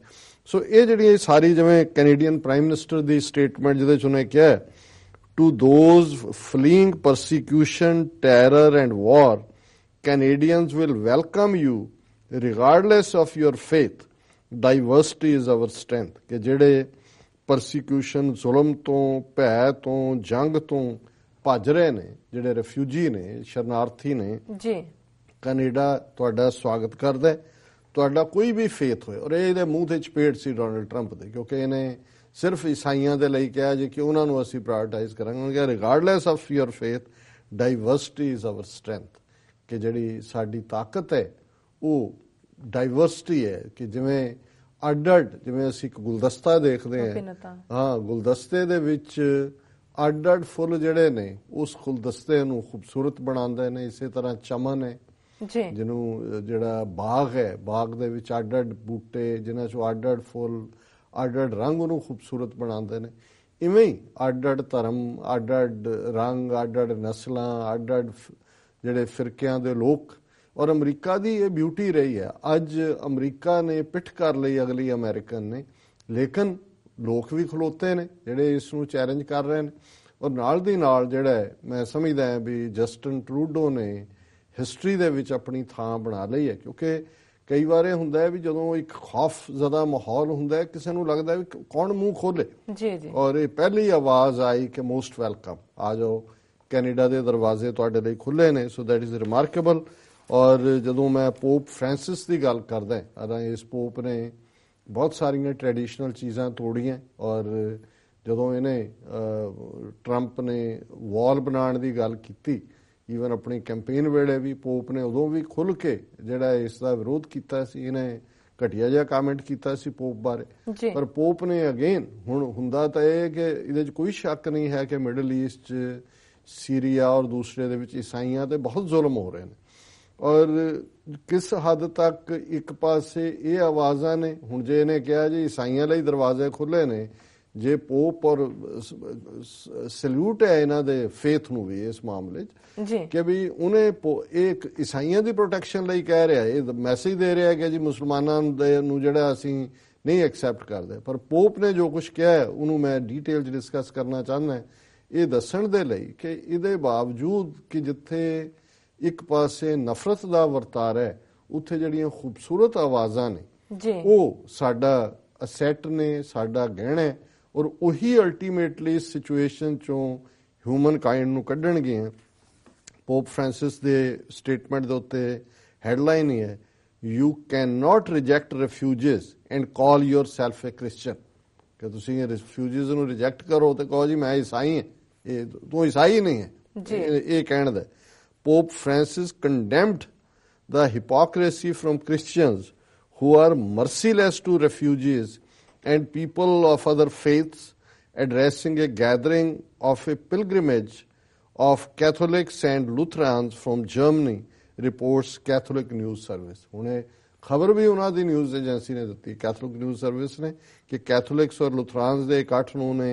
ਸੋ ਇਹ ਜਿਹੜੀ ਸਾਰੀ ਜਿਵੇਂ ਕੈਨੇਡੀਅਨ ਪ੍ਰਾਈਮ ਮਿਨਿਸਟਰ ਦੀ ਸਟੇਟਮੈਂਟ ਜਿਹਦੇ ਚ ਉਹਨੇ ਕਿਹਾ to those fleeing persecution terror and war Canadians will welcome you regardless of your faith. Diversity is our strength. ਕਿ ਜਿਹੜੇ ਪਰਸੀਕਿਊਸ਼ਨ ਜ਼ੁਲਮ ਤੋਂ ਭੈ ਤੋਂ ਜੰਗ ਤੋਂ ਭੱਜ ਰਹੇ ਨੇ ਜਿਹੜੇ ਰਿਫਿਊਜੀ ਨੇ ਸ਼ਰਨਾਰਥੀ ਨੇ ਜੀ। ਕੈਨੇਡਾ ਤੁਹਾਡਾ ਸਵਾਗਤ ਕਰਦਾ ਹੈ ਤੁਹਾਡਾ ਕੋਈ ਵੀ ਫੇਥ ਹੋਏ। ਔਰ ਇਹ ਇਹਦੇ ਮੂੰਹ ਤੇ ਚਪੇੜ ਸੀ ਡੋਨਲਡ ਟਰੰਪ ਦੇ ਕਿਉਂਕਿ ਇਹਨੇ ਸਿਰਫ ਈਸਾਈਆਂ ਦੇ ਲਈ ਕਿਹਾ ਜੀ ਕਿ ਉਹਨਾਂ ਨੂੰ ਅਸੀਂ ਪ੍ਰਾਇੋਰਟਾਈਜ਼ ਕਰਾਂਗੇ। ਉਹਨੇ ਕਿਹਾ regardless of your faith diversity is our strength ਕਿ ਜਿਹੜੀ ਸਾਡੀ ਤਾਕਤ ਹੈ ਉਹ ਡਾਈਵਰਸਿਟੀ ਹੈ ਕਿ ਜਿਵੇਂ ਅੱਡ-ਅੱਡ ਜਿਵੇਂ ਅਸੀਂ ਇੱਕ ਗੁਲਦਸਤਾ ਦੇਖਦੇ ਹਾਂ। ਹਾਂ ਗੁਲਦਸਤੇ ਦੇ ਵਿੱਚ ਅੱਡ-ਅੱਡ ਫੁੱਲ ਜਿਹੜੇ ਨੇ ਉਸ ਗੁਲਦਸਤੇ ਨੂੰ ਖੂਬਸੂਰਤ ਬਣਾਉਂਦੇ ਨੇ ਇਸੇ ਤਰ੍ਹਾਂ ਚਮਨ ਹੈ। ਜੀ। ਜਿਹਨੂੰ ਜਿਹੜਾ ਬਾਗ ਹੈ ਬਾਗ ਦੇ ਵਿੱਚ ਅੱਡ-ਅੱਡ ਬੂਟੇ ਜਿਨ੍ਹਾਂ ਚੋਂ ਅੱਡ-ਅੱਡ ਫੁੱਲ ਅੱਡ-ਅੱਡ ਰੰਗ ਉਹਨੂੰ ਖੂਬਸੂਰਤ ਬਣਾਉਂਦੇ ਨੇ। ਇਵੇਂ ਹੀ ਅੱਡ-ਅੱਡ ਧਰਮ ਅੱਡ-ਅੱਡ ਰੰਗ ਅੱਡ-ਅੱਡ ਨਸਲਾਂ ਅੱਡ-ਅੱਡ ਜਿਹੜੇ ਫਿਰਕਿਆਂ ਦੇ ਲੋਕ ਔਰ ਅਮਰੀਕਾ ਦੀ ਇਹ ਬਿਊਟੀ ਰਹੀ ਹੈ। ਅੱਜ ਅਮਰੀਕਾ ਨੇ ਪਿੱਠ ਕਰ ਲਈ ਅਗਲੀ ਅਮਰੀਕਨ ਨੇ। ਲੇਕਿਨ ਲੋਕ ਵੀ ਖਲੋਤੇ ਨੇ ਜਿਹੜੇ ਇਸ ਨੂੰ ਚੈਲੰਜ ਕਰ ਰਹੇ ਨੇ। ਔਰ ਨਾਲ ਦੀ ਨਾਲ ਜਿਹੜਾ ਮੈਂ ਸਮਝਦਾ ਹਾਂ ਵੀ ਜਸਟਨ ਟਰੂਡੋ ਨੇ ਹਿਸਟਰੀ ਦੇ ਵਿੱਚ ਆਪਣੀ ਥਾਂ ਬਣਾ ਲਈ ਹੈ। ਕਿਉਂਕਿ ਕਈ ਵਾਰ ਇਹ ਹੁੰਦਾ ਹੈ ਵੀ ਜਦੋਂ ਇੱਕ ਖੌਫ ਜ਼ਦਾ ਮਾਹੌਲ ਹੁੰਦਾ ਹੈ ਕਿਸੇ ਨੂੰ ਲੱਗਦਾ ਵੀ ਕੌਣ ਮੂੰਹ ਖੋਲੇ ਜੀ ਜੀ। ਔਰ ਇਹ ਪਹਿਲੀ ਆਵਾਜ਼ ਆਈ ਕਿ ਮੋਸਟ ਵੈਲਕਮ ਆ ਜਾਓ ਕੈਨੇਡਾ ਦੇ ਦਰਵਾਜ਼ੇ ਤੁਹਾਡੇ ਲਈ ਖੁੱਲੇ ਨੇ ਸੋ ਦੈਟ ਇਜ਼ ਰਿਮਾਰਕੇਬਲ ਔਰ ਜਦੋਂ ਮੈਂ ਪੋਪ ਫ੍ਰਾਂਸਿਸ ਦੀ ਗੱਲ ਕਰਦਾ ਹਾਂ ਇਸ ਪੋਪ ਨੇ ਬਹੁਤ ਸਾਰੀਆਂ ਟ੍ਰੈਡੀਸ਼ਨਲ ਚੀਜ਼ਾਂ ਤੋੜੀਆਂ ਔਰ ਜਦੋਂ ਇਹਨੇ ਟਰੰਪ ਨੇ ਵਾਲ ਬਣਾਉਣ ਦੀ ਗੱਲ ਕੀਤੀ ਈਵਨ ਆਪਣੀ ਕੈਂਪੇਨ ਵੇਲੇ ਵੀ ਪੋਪ ਨੇ ਉਦੋਂ ਵੀ ਖੁੱਲ ਕੇ ਜਿਹੜਾ ਇਸ ਦਾ ਵਿਰੋਧ ਕੀਤਾ ਸੀ ਇਹਨੇ ਘਟੀਆ ਜਿਹਾ ਕਮੈਂਟ ਕੀਤਾ ਸੀ ਪੋਪ ਬਾਰੇ। ਪਰ ਪੋਪ ਨੇ ਅਗੇਨ ਹੁਣ ਹੁੰਦਾ ਤਾਂ ਇਹ ਕਿ ਇਹਦੇ 'ਚ ਕੋਈ ਸ਼ੱਕ ਨਹੀਂ ਹੈ ਕਿ ਮਿਡਲ ਈਸਟ 'ਚ ਸੀਰੀਆ ਔਰ ਦੂਸਰੇ ਦੇ ਵਿੱਚ ਈਸਾਈਆਂ ਤੇ ਬਹੁਤ ਜ਼ੁਲਮ ਹੋ ਰਹੇ ਨੇ। ਔਰ ਕਿਸ ਹੱਦ ਤੱਕ ਇੱਕ ਪਾਸੇ ਇਹ ਆਵਾਜ਼ਾਂ ਨੇ ਹੁਣ ਜੇ ਇਹਨੇ ਕਿਹਾ ਜੀ ਈਸਾਈਆਂ ਲਈ ਦਰਵਾਜ਼ੇ ਖੁੱਲੇ ਨੇ ਜੇ ਪੋਪ ਔਰ ਸਲੂਟ ਹੈ ਇਹਨਾਂ ਦੇ ਫੇਥ ਨੂੰ ਵੀ ਇਸ ਮਾਮਲੇ 'ਚ ਜੀ। ਕਿ ਵੀ ਉਹਨੇ ਇੱਕ ਈਸਾਈਆਂ ਦੀ ਪ੍ਰੋਟੈਕਸ਼ਨ ਲਈ ਕਹਿ ਰਿਹਾ ਇਹ ਮੈਸੇਜ ਦੇ ਰਿਹਾ ਕਿ ਜੀ ਮੁਸਲਮਾਨਾਂ ਦੇ ਨੂੰ ਜਿਹੜਾ ਅਸੀਂ ਨਹੀਂ ਐਕਸੈਪਟ ਕਰਦੇ। ਪਰ ਪੋਪ ਨੇ ਜੋ ਕੁਝ ਕਿਹਾ ਹੈ, ਉਹਨੂੰ ਮੈਂ ਡਿਟੇਲ 'ਚ ਡਿਸਕਸ ਕਰਨਾ ਚਾਹੁੰਦਾ ਇਹ ਦੱਸਣ ਦੇ ਲਈ ਕਿ ਇਹਦੇ ਬਾਵਜੂਦ ਕਿ ਜਿੱਥੇ ਇੱਕ ਪਾਸੇ ਨਫ਼ਰਤ ਦਾ ਵਰਤਾਰਾ ਹੈ ਉੱਥੇ ਜਿਹੜੀਆਂ ਖੂਬਸੂਰਤ ਆਵਾਜ਼ਾਂ ਨੇ ਜੀ। ਉਹ ਸਾਡਾ ਅਸੈਟ ਨੇ ਸਾਡਾ ਗਹਿਣਾ ਹੈ ਔਰ ਉਹੀ ਅਲਟੀਮੇਟਲੀ ਇਸ ਸਿਚੁਏਸ਼ਨ ਚੋਂ ਹਿਊਮਨ ਕਾਈਂਡ ਨੂੰ ਕੱਢਣਗੇ ਪੋਪ ਫ੍ਰਾਂਸਿਸ ਦੇ ਸਟੇਟਮੈਂਟ ਦੇ ਉੱਤੇ ਹੈਡਲਾਈਨ ਹੀ ਹੈ you can not reject refugees and call yourself a Christian ਕਿ ਤੁਸੀਂ ਇਹ ਰਿਫਿਊਜੀਜ਼ ਨੂੰ ਰਿਜੈਕਟ ਕਰੋ ਤੇ ਕਹੋ ਜੀ ਮੈਂ ਈਸਾਈ ਹਾਂ। ਇਹ ਤੂੰ ਈਸਾਈ ਨਹੀਂ ਹੈ। ਜੀ। ਇਹ ਕਹਿਣ ਦਾ Pope Francis condemned the hypocrisy from Christians who are merciless to refugees and people of other faiths addressing a gathering of a pilgrimage of Catholics and Lutherans from Germany reports Catholic News Service ਹੁਣੇ ਖਬਰ ਵੀ ਉਹਨਾਂ ਦੀ news agency ਨੇ ਦਿੱਤੀ Catholic news service ਨੇ ਕਿ ਕੈਥੋਲਿਕਸ ਔਰ ਲੁਥਰਾਨਸ ਦੇ ਇਕੱਠ ਨੂੰ ਨੇ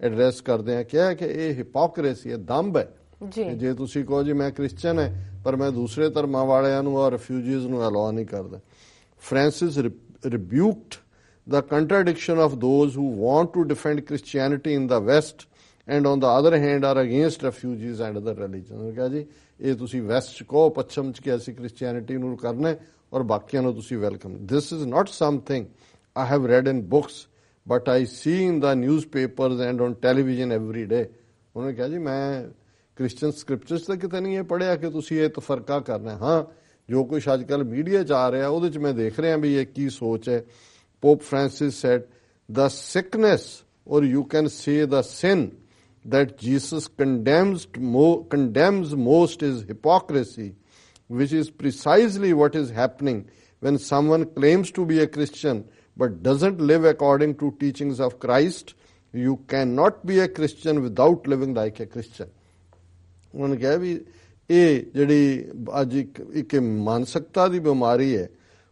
ਐਡਰੈਸ ਕਰਦੇ ਆ ਕਿਹਾ ਕਿ ਇਹ ਹਿਪੋਕ੍ਰੇਸੀ ਹੈ ਦੰਭ ਹੈ ਜੀ ਜੇ ਤੁਸੀਂ ਕਹੋ ਜੀ ਮੈਂ ਕ੍ਰਿਸਚੀਅਨ ਹੈ ਪਰ ਮੈਂ ਦੂਸਰੇ ਧਰਮਾਂ ਵਾਲਿਆਂ ਨੂੰ ਔਰ ਰਿਫਿਊਜੀਜ਼ ਨੂੰ ਅਲਾਉ ਨਹੀਂ ਕਰਦਾ Francis rebuked the contradiction of those who want to defend Christianity in the West and on the other hand are against refugees and other religions. ਕਿਹਾ ਜੀ ਇਹ ਤੁਸੀਂ ਵੈਸਟ ਚ ਕਹੋ ਪੱਛਮ ਚ ਕਿ ਅਸੀਂ ਕ੍ਰਿਸਚੀਅਨਿਟੀ ਨੂੰ ਕਰਨਾ ਔਰ ਬਾਕੀਆਂ ਨੂੰ ਤੁਸੀਂ welcome this is not something I have read in books but I see in the newspapers and on television every day ਉਹਨੇ ਕਿਹਾ ਜੀ ਮੈਂ ਕ੍ਰਿਸਚੀਅਨ ਸਕ੍ਰਿਪਚਰਸ ਤਾਂ ਕਿਤੇ ਨਹੀਂ ਇਹ ਪੜਿਆ ਕਿ ਤੁਸੀਂ ਇਹ ਤਫਰਕਾ ਕਰਨਾ ਹੈ। ਹਾਂ ਜੋ ਕੁਝ ਅੱਜ ਕੱਲ ਮੀਡੀਆ 'ਚ ਆ ਰਿਹਾ ਉਹਦੇ 'ਚ ਮੈਂ ਦੇਖ ਰਿਹਾ ਵੀ ਇਹ ਕੀ ਸੋਚ ਹੈ Pope Francis said the sickness or you can say the sin that Jesus condemns mo- condemns most is hypocrisy which is precisely what is happening when someone claims to be a Christian but doesn't live according to teachings of Christ you cannot be a Christian without living like a Christian ਉਹਨਾਂ ਨੇ ਕਿਹਾ ਵੀ ਇਹ ਜਿਹੜੀ ਅੱਜ ਇੱਕ ਇੱਕ ਮਾਨਸਿਕਤਾ ਦੀ ਬਿਮਾਰੀ ਹੈ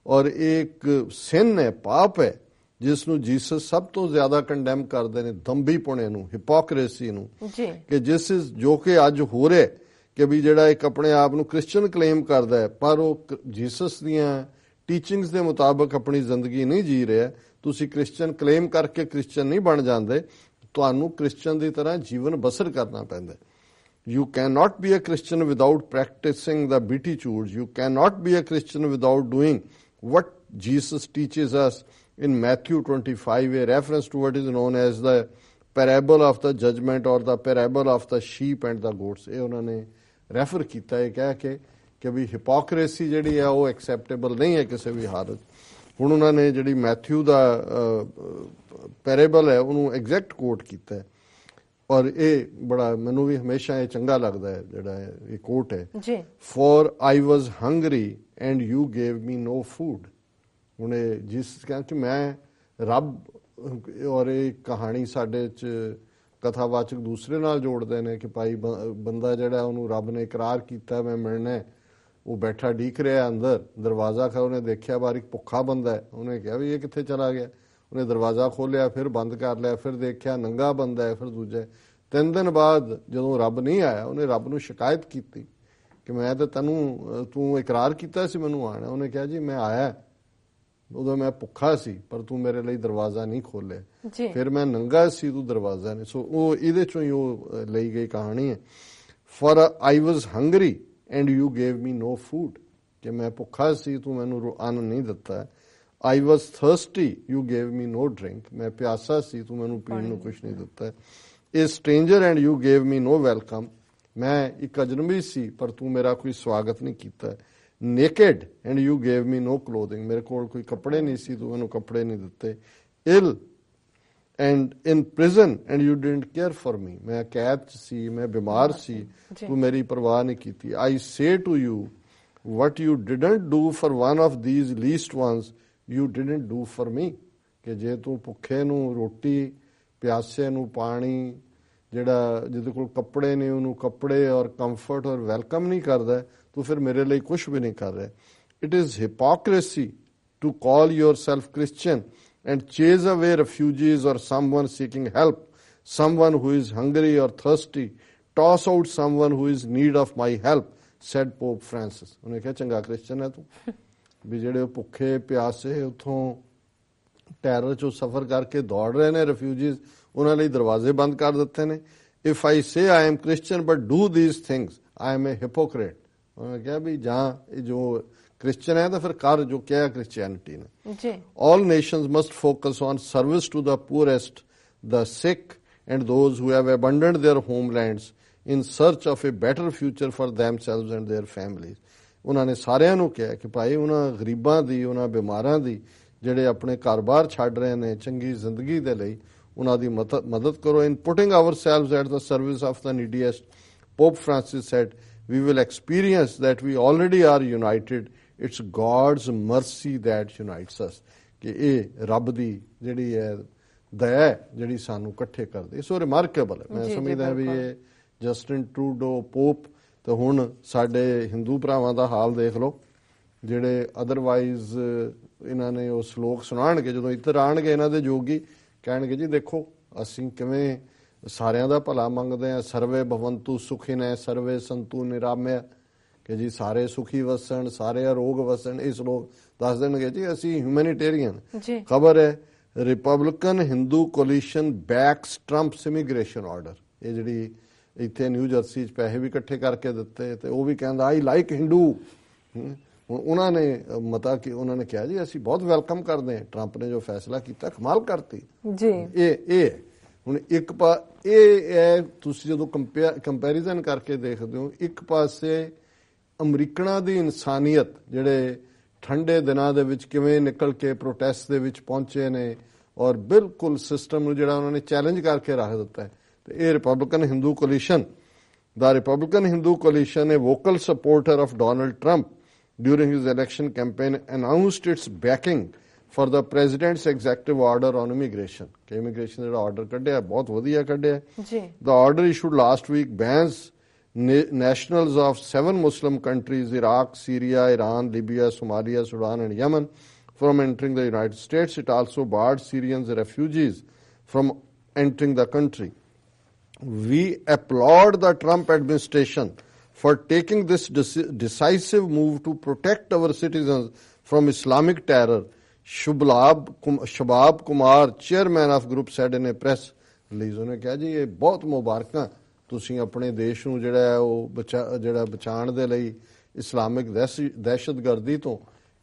ਔਰ ਇੱਕ ਸਿਨ ਹੈ ਪਾਪ ਹੈ ਜਿਸ ਨੂੰ ਜੀਸਸ ਸਭ ਤੋਂ ਜ਼ਿਆਦਾ ਕੰਡੈਮ ਕਰਦੇ ਨੇ ਦੰਭੀਪੁਣੇ ਨੂੰ ਹਿਪੋਕ੍ਰੇਸੀ ਨੂੰ ਜੀ। ਕਿ ਜਿਸ ਇਸ ਜੋ ਕਿ ਅੱਜ ਹੋ ਰਿਹਾ ਕਿ ਵੀ ਜਿਹੜਾ ਇੱਕ ਆਪਣੇ ਆਪ ਨੂੰ ਕ੍ਰਿਸਚੀਅਨ ਕਲੇਮ ਕਰਦਾ ਹੈ ਪਰ ਉਹ ਜੀਸਸ ਦੀਆਂ ਟੀਚਿੰਗਸ ਦੇ ਮੁਤਾਬਕ ਆਪਣੀ ਜ਼ਿੰਦਗੀ ਨਹੀਂ ਜੀ ਰਿਹਾ। ਤੁਸੀਂ ਕ੍ਰਿਸਚੀਅਨ ਕਲੇਮ ਕਰਕੇ ਕ੍ਰਿਸਚੀਅਨ ਨਹੀਂ ਬਣ ਜਾਂਦੇ ਤੁਹਾਨੂੰ ਕ੍ਰਿਸਚੀਅਨ ਦੀ ਤਰ੍ਹਾਂ ਜੀਵਨ ਬਸਰ ਕਰਨਾ ਪੈਂਦਾ ਹੈ। You cannot be a Christian without practicing the beatitudes. You cannot be a Christian without doing what Jesus teaches us in Matthew 25, a reference to what is known as the parable of the judgment or the parable of the sheep and the goats. ਇਹ ਉਹਨਾਂ ਨੇ refer ਕੀਤਾ ਹੈ ਕਹਿ ਕੇ ਕਿ ਵੀ hypocrisy ਜਿਹੜੀ ਹੈ ਉਹ ਐਕਸੈਪਟੇਬਲ ਨਹੀਂ ਹੈ ਕਿਸੇ ਵੀ ਹਾਲਤ 'ਚ। ਹੁਣ ਉਹਨਾਂ ਨੇ ਜਿਹੜੀ ਮੈਥਿਊ ਦਾ ਪੈਰੇਬਲ ਹੈ ਉਹਨੂੰ ਐਗਜ਼ੈਕਟ ਕੋਟ ਕੀਤਾ ਹੈ ਔਰ ਇਹ ਬੜਾ ਮੈਨੂੰ ਵੀ ਹਮੇਸ਼ਾ ਇਹ ਚੰਗਾ ਲੱਗਦਾ ਹੈ ਜਿਹੜਾ ਇਹ ਕੋਟ ਹੈ। ਜੀ। For I was hungry and you gave me no food ਇਹ ਜਿਸ ਕਿ ਮੈਂ ਰੱਬ ਔਰ ਇਹ ਕਹਾਣੀ ਸਾਡੇ ਚ ਕਥਾਵਾਚਕ ਦੂਸਰੇ ਨਾਲ ਜੋੜਦੇ ਨੇ ਕਿ ਭਾਈ ਬੰਦਾ ਜਿਹੜਾ ਉਹਨੂੰ ਰੱਬ ਨੇ ਇਕਰਾਰ ਕੀਤਾ ਮੈਂ ਮਿਲਣਾ। ਉਹ ਬੈਠਾ ਢੀਕ ਰਿਹਾ ਅੰਦਰ ਦਰਵਾਜ਼ਾ ਖਾ ਉਹਨੇ ਦੇਖਿਆ ਬਾਹਰ ਇੱਕ ਭੁੱਖਾ ਬੰਦਾ ਹੈ। ਉਹਨੇ ਕਿਹਾ ਵੀ ਇਹ ਕਿੱਥੇ ਚਲਾ ਗਿਆ? ਉਹਨੇ ਦਰਵਾਜ਼ਾ ਖੋਲ੍ਹਿਆ ਫਿਰ ਬੰਦ ਕਰ ਲਿਆ ਫਿਰ ਦੇਖਿਆ ਨੰਗਾ ਬੰਦਾ ਹੈ ਫਿਰ ਦੂਜਾ। ਤਿੰਨ ਦਿਨ ਬਾਅਦ ਜਦੋਂ ਰੱਬ ਨਹੀਂ ਆਇਆ ਉਹਨੇ ਰੱਬ ਨੂੰ ਸ਼ਿਕਾਇਤ ਕੀਤੀ ਕਿ ਮੈਂ ਤਾਂ ਤੈਨੂੰ ਤੂੰ ਇਕਰਾਰ ਕੀਤਾ ਸੀ ਮੈਨੂੰ ਆਣਾ। ਉਹਨੇ ਕਿਹਾ ਜੀ ਮੈਂ ਆਇਆ। ਉਦੋਂ ਮੈਂ ਭੁੱਖਾ ਸੀ ਪਰ ਤੂੰ ਮੇਰੇ ਲਈ ਦਰਵਾਜ਼ਾ ਨਹੀਂ ਖੋਲ੍ਹਿਆ। ਫਿਰ ਮੈਂ ਨੰਗਾ ਸੀ ਤੂੰ ਦਰਵਾਜ਼ਾ ਨਹੀਂ ਸੋ ਉਹ ਇਹਦੇ ਚੋਂ ਹੀ ਉਹ ਲਈ ਗਈ ਕਹਾਣੀ ਹੈ। For I was hungry and you gave me no food ਕਿ ਮੈਂ ਭੁੱਖਾ ਸੀ ਤੂੰ ਮੈਨੂੰ ਅੰਨ ਨਹੀਂ ਦਿੱਤਾ। I was thirsty you gave me no drink ਮੈਂ ਪਿਆਸਾ ਸੀ ਤੂੰ ਮੈਨੂੰ ਪੀਣ ਨੂੰ ਕੁਝ ਨਹੀਂ ਦਿੱਤਾ a stranger and you gave me no welcome ਮੈਂ ਇੱਕ ਅਜਨਬੀ ਸੀ ਪਰ ਤੂੰ ਮੇਰਾ ਕੋਈ ਸਵਾਗਤ ਨਹੀਂ ਕੀਤਾ naked and you gave me no clothing ਮੇਰੇ ਕੋਲ ਕੋਈ ਕੱਪੜੇ ਨਹੀਂ ਸੀ ਤੂੰ ਮੈਨੂੰ ਕੱਪੜੇ ਨਹੀਂ ਦਿੱਤੇ ill and in prison and you didn't care for me ਮੈਂ ਕੈਦ 'ਚ ਸੀ ਮੈਂ ਬਿਮਾਰ ਸੀ। ਤੂੰ ਮੇਰੀ ਪਰਵਾਹ ਨਹੀਂ ਕੀਤੀ I say to you what you didn't do for one of these least ones you didn't do for me ਕਿ ਜੇ ਤੂੰ ਭੁੱਖੇ ਨੂੰ ਰੋਟੀ ਪਿਆਸੇ ਨੂੰ ਪਾਣੀ ਜਿਹੜਾ ਜਿਹਦੇ ਕੋਲ ਕੱਪੜੇ ਨੇ ਉਹਨੂੰ ਕੱਪੜੇ ਔਰ ਕੰਫਰਟ ਔਰ ਵੈਲਕਮ ਨਹੀਂ ਕਰਦਾ ਤੂੰ ਫਿਰ ਮੇਰੇ ਲਈ ਕੁਝ ਵੀ ਨਹੀਂ ਕਰ ਰਿਹਾ it is hypocrisy to call yourself Christian and chase away refugees or someone seeking help someone who is hungry or thirsty toss out someone who is need of my help said Pope Francis ਉਹਨੇ ਕਿਹਾ ਚੰਗਾ Christian ਹੈ ਤੂੰ ਵੀ ਜਿਹੜੇ ਭੁੱਖੇ ਪਿਆਸੇ ਉਥੋਂ terror ਚੋਂ ਸਫਰ ਕਰਕੇ ਦੌੜ ਰਹੇ ਨੇ ਰਿਫਿਊਜੀਜ਼ ਉਹਨਾਂ ਲਈ ਦਰਵਾਜ਼ੇ ਬੰਦ ਕਰ ਦਿੱਤੇ ਨੇ if I say I am Christian but do these things I am a hypocrite ਉਹਨੇ ਕਿਹਾ ਵੀ ਜਾਂ ਇਹ ਜੋ ਕ੍ਰਿਸਚੀਅਨ ਹੈ ਤਾਂ ਫਿਰ ਕਰ ਜੋ ਕਿਹਾ ਕ੍ਰਿਸਚੀਅਨਿਟੀ ਨੇ ਜੀ All nations must focus on service to the poorest, the sick, and those who have abandoned their homelands in search of a better future for themselves and their families. ਉਹਨਾਂ ਨੇ ਸਾਰਿਆਂ ਨੂੰ ਕਿਹਾ ਕਿ ਭਾਈ ਉਹਨਾਂ ਗਰੀਬਾਂ ਦੀ ਉਹਨਾਂ ਬਿਮਾਰਾਂ ਦੀ ਜਿਹੜੇ ਆਪਣੇ ਘਰ-ਬਾਰ ਛੱਡ ਰਹੇ ਨੇ ਚੰਗੀ ਜ਼ਿੰਦਗੀ ਦੇ ਲਈ ਉਹਨਾਂ ਦੀ ਮਦਦ ਕਰੋ in putting ourselves at the service of the neediest Pope Francis said, We will experience that we already are united. It's God's mercy that unites us. ਕਿ ਇਹ ਰੱਬ ਦੀ ਜਿਹੜੀ ਹੈ ਦਇਆ ਜਿਹੜੀ ਸਾਨੂੰ ਇਕੱਠੇ ਕਰਦੀ ਸੋ ਰਿਮਾਰਕੇਬਲ ਹੈ ਮੈਂ ਸਮਝਦਾ ਵੀ। ਇਹ ਜਸਟਿਨ ਟਰੂਡੋ ਪੋਪ ਤੇ ਹੁਣ ਸਾਡੇ ਹਿੰਦੂ ਭਰਾਵਾਂ ਦਾ ਹਾਲ ਦੇਖ ਲਓ ਜਿਹੜੇ ਅਦਰਵਾਈਜ਼ ਇਹਨਾਂ ਨੇ ਉਹ ਸ਼ਲੋਕ ਸੁਣਾਣਗੇ ਜਦੋਂ ਇੱਧਰ ਆਣਗੇ ਇਹਨਾਂ ਦੇ ਜੋਗੀ ਕਹਿਣਗੇ ਜੀ ਦੇਖੋ ਅਸੀਂ ਕਿਵੇਂ ਸਾਰਿਆਂ ਦਾ ਭਲਾ ਮੰਗਦੇ ਆ ਸਰਵੇ ਭਵੰਤੂ ਸੁਖਿਨੈ ਸਰਵੇ ਸੰਤੂ ਨਿਰਾਮਯ ਕਿ ਜੀ ਸਾਰੇ ਸੁਖੀ ਵਸਣ ਸਾਰੇ ਅਰੋਗ ਵਸਣ ਇਸ ਲੋਕ ਦੱਸ ਦੇਣਗੇ ਜੀ ਅਸੀਂ ਹਿਊਮੈਨਿਟੇਰੀਅਨ ਜੀ। ਖਬਰ ਹੈ Republican Hindu coalition backs Trump's immigration order ਇਹ ਜਿਹੜੀ ਇੱਥੇ ਨਿਊ ਜਰਸੀ ਚ ਪੈਸੇ ਵੀ ਇਕੱਠੇ ਕਰਕੇ ਦਿੱਤੇ ਤੇ ਉਹ ਵੀ ਕਹਿੰਦਾ ਆਈ ਲਾਈਕ ਹਿੰਦੂ ਹੁਣ ਉਹਨਾਂ ਨੇ ਮਤਾ ਕਿ ਉਹਨਾਂ ਨੇ ਕਿਹਾ ਜੀ ਅਸੀਂ ਬਹੁਤ ਵੈਲਕਮ ਕਰਦੇ ਹਾਂ। ਟਰੰਪ ਨੇ ਜੋ ਫੈਸਲਾ ਕੀਤਾ ਕਮਾਲ ਕਰਤੀ। ਜੀ। ਇਹ ਇਹ। ਹੁਣ ਇੱਕ ਪਾ ਇਹ ਹੈ ਤੁਸੀਂ ਜਦੋਂ ਕੰਪੈਰੀਜ਼ਨ ਕਰਕੇ ਦੇਖਦੇ ਹੋ ਇੱਕ ਪਾਸੇ ਅਮਰੀਕਨਾਂ ਦੀ ਇਨਸਾਨੀਅਤ ਜਿਹੜੇ ਠੰਡੇ ਦਿਨਾਂ ਦੇ ਵਿੱਚ ਕਿਵੇਂ ਨਿਕਲ ਕੇ ਪ੍ਰੋਟੈਸਟ ਦੇ ਵਿੱਚ ਪਹੁੰਚੇ ਨੇ ਔਰ ਬਿਲਕੁਲ ਸਿਸਟਮ ਨੂੰ ਜਿਹੜਾ ਉਹਨਾਂ ਨੇ ਚੈਲੰਜ ਕਰਕੇ ਰੱਖ ਦਿੱਤਾ ਹੈ ਤੇ ਇਹ Republican Hindu coalition The Republican Hindu coalition, a vocal supporter of Donald Trump during his election campaign, announced its backing for the president's executive order on immigration. ਕਿ immigration ਜਿਹੜਾ order ਕੱਢਿਆ ਬਹੁਤ ਵਧੀਆ ਕੱਢਿਆ ਜੀ The order issued last week bans na- nationals of seven Muslim countries Iraq, Syria, Iran, Libya, Somalia, Sudan, and Yemen from entering the United States. It also barred Syrians refugees from entering the country. We applaud the Trump administration for taking this deci- decisive move to protect our citizens from Islamic terror. Shubhlab Kum- Shabab Kumar, chairman of group, said in a press release. ਉਹਨੇ ਕਿਹਾ ਜੀ ਇਹ ਬਹੁਤ ਮੁਬਾਰਕਾਂ ਤੁਸੀਂ ਆਪਣੇ ਦੇਸ਼ ਨੂੰ ਜਿਹੜਾ ਹੈ ਉਹ ਬਚਾ- ਜਿਹੜਾ ਬਚਾਉਣ ਦੇ ਲਈ ਇਸਲਾਮਿਕ ਦਹਿਸ਼- ਦਹਿਸ਼ਤਗਰਦੀ ਤੋਂ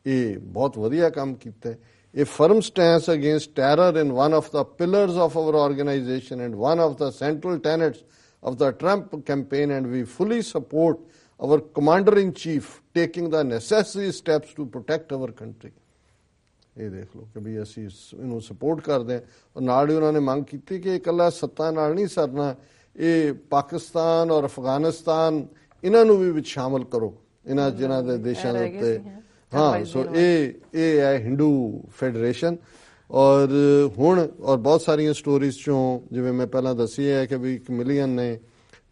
ਇਹ ਬਹੁਤ ਵਧੀਆ ਕੰਮ ਕੀਤਾ ਹੈ a firm stance against terror in one of the pillars of our organization and one of the central tenets of the Trump campaign, and we fully support our commander in chief taking the necessary steps to protect our country. ਇਹ ਦੇਖ ਲਓ ਕਿ ਵੀ ਅਸੀਂ ਇਹਨੂੰ support ਕਰਦੇ ਹਾਂ ਔਰ ਨਾਲ ਹੀ ਉਹਨਾਂ ਨੇ ਮੰਗ ਕੀਤੀ ਕਿ ਇਕੱਲਾ ਸੱਤਾ ਨਾਲ ਨਹੀਂ ਸਰਨਾ ਇਹ ਪਾਕਿਸਤਾਨ ਔਰ ਅਫਗਾਨਿਸਤਾਨ ਇਹਨਾਂ ਨੂੰ ਵੀ ਵਿੱਚ ਸ਼ਾਮਲ ਕਰੋ ਇਹਨਾਂ ਜਿਨ੍ਹਾਂ ਦੇ ਦੇਸ਼ਾਂ ਦੇ ਉੱਤੇ ਹਾਂ। ਸੋ। ਇਹ ਇਹ ਹੈ ਹਿੰਦੂ ਫੈਡਰੇਸ਼ਨ ਔਰ ਹੁਣ ਔਰ ਬਹੁਤ ਸਾਰੀਆਂ ਸਟੋਰੀਜ਼ ਚੋਂ ਜਿਵੇਂ ਮੈਂ ਪਹਿਲਾਂ ਦੱਸੀ ਹੈ ਕਿ ਵੀ ਇੱਕ ਮਿਲੀਅਨ ਨੇ